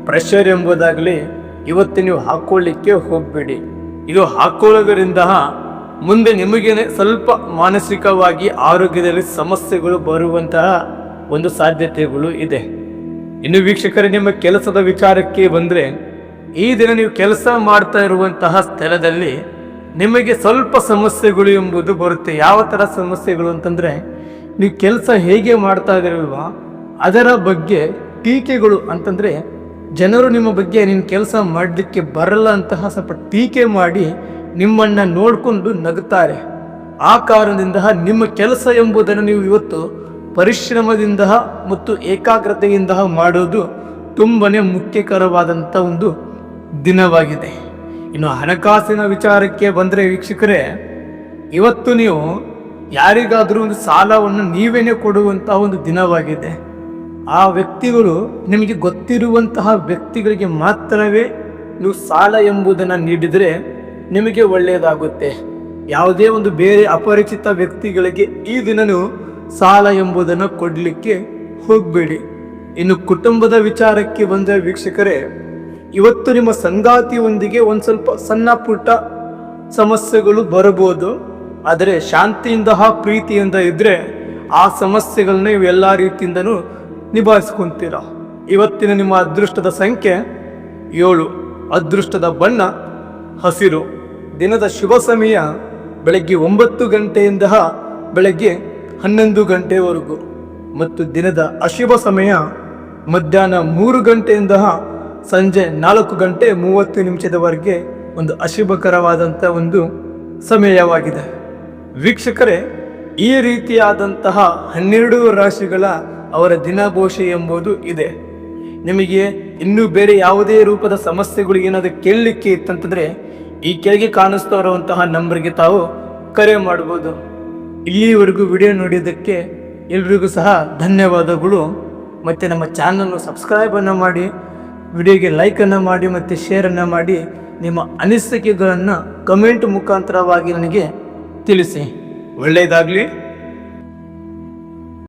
ಪ್ರೆಷರ್ ಎಂಬುದಾಗಲಿ ಇವತ್ತು ನೀವು ಹಾಕ್ಕೊಳ್ಳಿಕ್ಕೆ ಹೋಗಬೇಡಿ. ಇದು ಹಾಕೊಳ್ಳೋದರಿಂದ ಮುಂದೆ ನಿಮಗೇನೆ ಸ್ವಲ್ಪ ಮಾನಸಿಕವಾಗಿ ಆರೋಗ್ಯದಲ್ಲಿ ಸಮಸ್ಯೆಗಳು ಬರುವಂತಹ ಒಂದು ಸಾಧ್ಯತೆಗಳು ಇದೆ. ಇನ್ನು ವೀಕ್ಷಕರೇ, ನಿಮ್ಮ ಕೆಲಸದ ವಿಚಾರಕ್ಕೆ ಬಂದರೆ, ಈ ದಿನ ನೀವು ಕೆಲಸ ಮಾಡ್ತಾ ಇರುವಂತಹ ಸ್ಥಳದಲ್ಲಿ ನಿಮಗೆ ಸ್ವಲ್ಪ ಸಮಸ್ಯೆಗಳು ಎಂಬುದು ಬರುತ್ತೆ. ಯಾವ ಥರ ಸಮಸ್ಯೆಗಳು ಅಂತಂದರೆ, ನೀವು ಕೆಲಸ ಹೇಗೆ ಮಾಡ್ತಾ ಇದ್ದೀರಲ್ವ, ಅದರ ಬಗ್ಗೆ ಟೀಕೆಗಳು ಅಂತಂದರೆ ಜನರು ನಿಮ್ಮ ಬಗ್ಗೆ ನಿನ್ನ ಕೆಲಸ ಮಾಡಲಿಕ್ಕೆ ಬರಲ್ಲ ಅಂತಹ ಸ್ವಲ್ಪ ಟೀಕೆ ಮಾಡಿ ನಿಮ್ಮನ್ನು ನೋಡಿಕೊಂಡು ನಗುತ್ತಾರೆ ಆ ಕಾರಣದಿಂದ ನಿಮ್ಮ ಕೆಲಸ ಎಂಬುದನ್ನು ನೀವು ಇವತ್ತು ಪರಿಶ್ರಮದಿಂದ ಮತ್ತು ಏಕಾಗ್ರತೆಯಿಂದ ಮಾಡೋದು ತುಂಬಾ ಮುಖ್ಯಕರವಾದಂಥ ಒಂದು ದಿನವಾಗಿದೆ. ಇನ್ನು ಹಣಕಾಸಿನ ವಿಚಾರಕ್ಕೆ ಬಂದರೆ ವೀಕ್ಷಕರೇ, ಇವತ್ತು ನೀವು ಯಾರಿಗಾದರೂ ಒಂದು ಸಾಲವನ್ನು ನೀವೇನೇ ಕೊಡುವಂತಹ ಒಂದು ದಿನವಾಗಿದೆ. ಆ ವ್ಯಕ್ತಿಗಳು ನಿಮಗೆ ಗೊತ್ತಿರುವಂತಹ ವ್ಯಕ್ತಿಗಳಿಗೆ ಮಾತ್ರವೇ ನೀವು ಸಾಲ ಎಂಬುದನ್ನು ನೀಡಿದರೆ ನಿಮಗೆ ಒಳ್ಳೆಯದಾಗುತ್ತೆ. ಯಾವುದೇ ಒಂದು ಬೇರೆ ಅಪರಿಚಿತ ವ್ಯಕ್ತಿಗಳಿಗೆ ಈ ದಿನ ಸಾಲ ಎಂಬುದನ್ನು ಕೊಡಲಿಕ್ಕೆ ಹೋಗಬೇಡಿ. ಇನ್ನು ಕುಟುಂಬದ ವಿಚಾರಕ್ಕೆ ಬಂದ ವೀಕ್ಷಕರೇ, ಇವತ್ತು ನಿಮ್ಮ ಸಂಗಾತಿಯೊಂದಿಗೆ ಒಂದು ಸ್ವಲ್ಪ ಸಣ್ಣ ಪುಟ್ಟ ಸಮಸ್ಯೆಗಳು ಬರಬಹುದು. ಆದರೆ ಶಾಂತಿಯಿಂದ ಪ್ರೀತಿಯಿಂದ ಇದ್ದರೆ ಆ ಸಮಸ್ಯೆಗಳನ್ನ ಇವೆಲ್ಲ ರೀತಿಯಿಂದನೂ ನಿಭಾಯಿಸ್ಕೊಂತೀರ? ಇವತ್ತಿನ ನಿಮ್ಮ ಅದೃಷ್ಟದ ಸಂಖ್ಯೆ ಏಳು. ಅದೃಷ್ಟದ ಬಣ್ಣ ಹಸಿರು. ದಿನದ ಶುಭ ಸಮಯ ಬೆಳಗ್ಗೆ ಒಂಬತ್ತು ಗಂಟೆಯಿಂದ ಬೆಳಗ್ಗೆ ಹನ್ನೊಂದು ಗಂಟೆವರೆಗೂ. ಮತ್ತು ದಿನದ ಅಶುಭ ಸಮಯ ಮಧ್ಯಾಹ್ನ ಮೂರು ಗಂಟೆಯಿಂದ ಸಂಜೆ ನಾಲ್ಕು ಗಂಟೆ ಮೂವತ್ತು ನಿಮಿಷದವರೆಗೆ ಒಂದು ಅಶುಭಕರವಾದಂಥ ಒಂದು ಸಮಯವಾಗಿದೆ. ವೀಕ್ಷಕರೇ, ಈ ರೀತಿಯಾದಂತಹ ಹನ್ನೆರಡು ರಾಶಿಗಳ ಅವರ ದಿನಭೋಷೆ ಎಂಬುದು ಇದೆ. ನಿಮಗೆ ಇನ್ನೂ ಬೇರೆ ಯಾವುದೇ ರೂಪದ ಸಮಸ್ಯೆಗಳು ಏನಾದರೂ ಕೇಳಲಿಕ್ಕೆ ಇತ್ತಂತಂದ್ರೆ, ಈ ಕೆಳಗೆ ಕಾಣಿಸ್ತಾ ಇರುವಂತಹ ನಂಬರ್ಗೆ ತಾವು ಕರೆ ಮಾಡ್ಬೋದು. ಇಲ್ಲಿವರೆಗೂ ವಿಡಿಯೋ ನೋಡಿದ್ದಕ್ಕೆ ಎಲ್ರಿಗೂ ಸಹ ಧನ್ಯವಾದಗಳು. ಮತ್ತು ನಮ್ಮ ಚಾನಲ್ನ ಸಬ್ಸ್ಕ್ರೈಬನ್ನು ಮಾಡಿ, ವಿಡಿಯೋಗೆ ಲೈಕನ್ನು ಮಾಡಿ ಮತ್ತು ಶೇರನ್ನು ಮಾಡಿ, ನಿಮ್ಮ ಅನಿಸಿಕೆಗಳನ್ನು ಕಮೆಂಟ್ ಮುಖಾಂತರವಾಗಿ ನನಗೆ ತಿಳಿಸಿ. ಒಳ್ಳೆಯದಾಗಲಿ.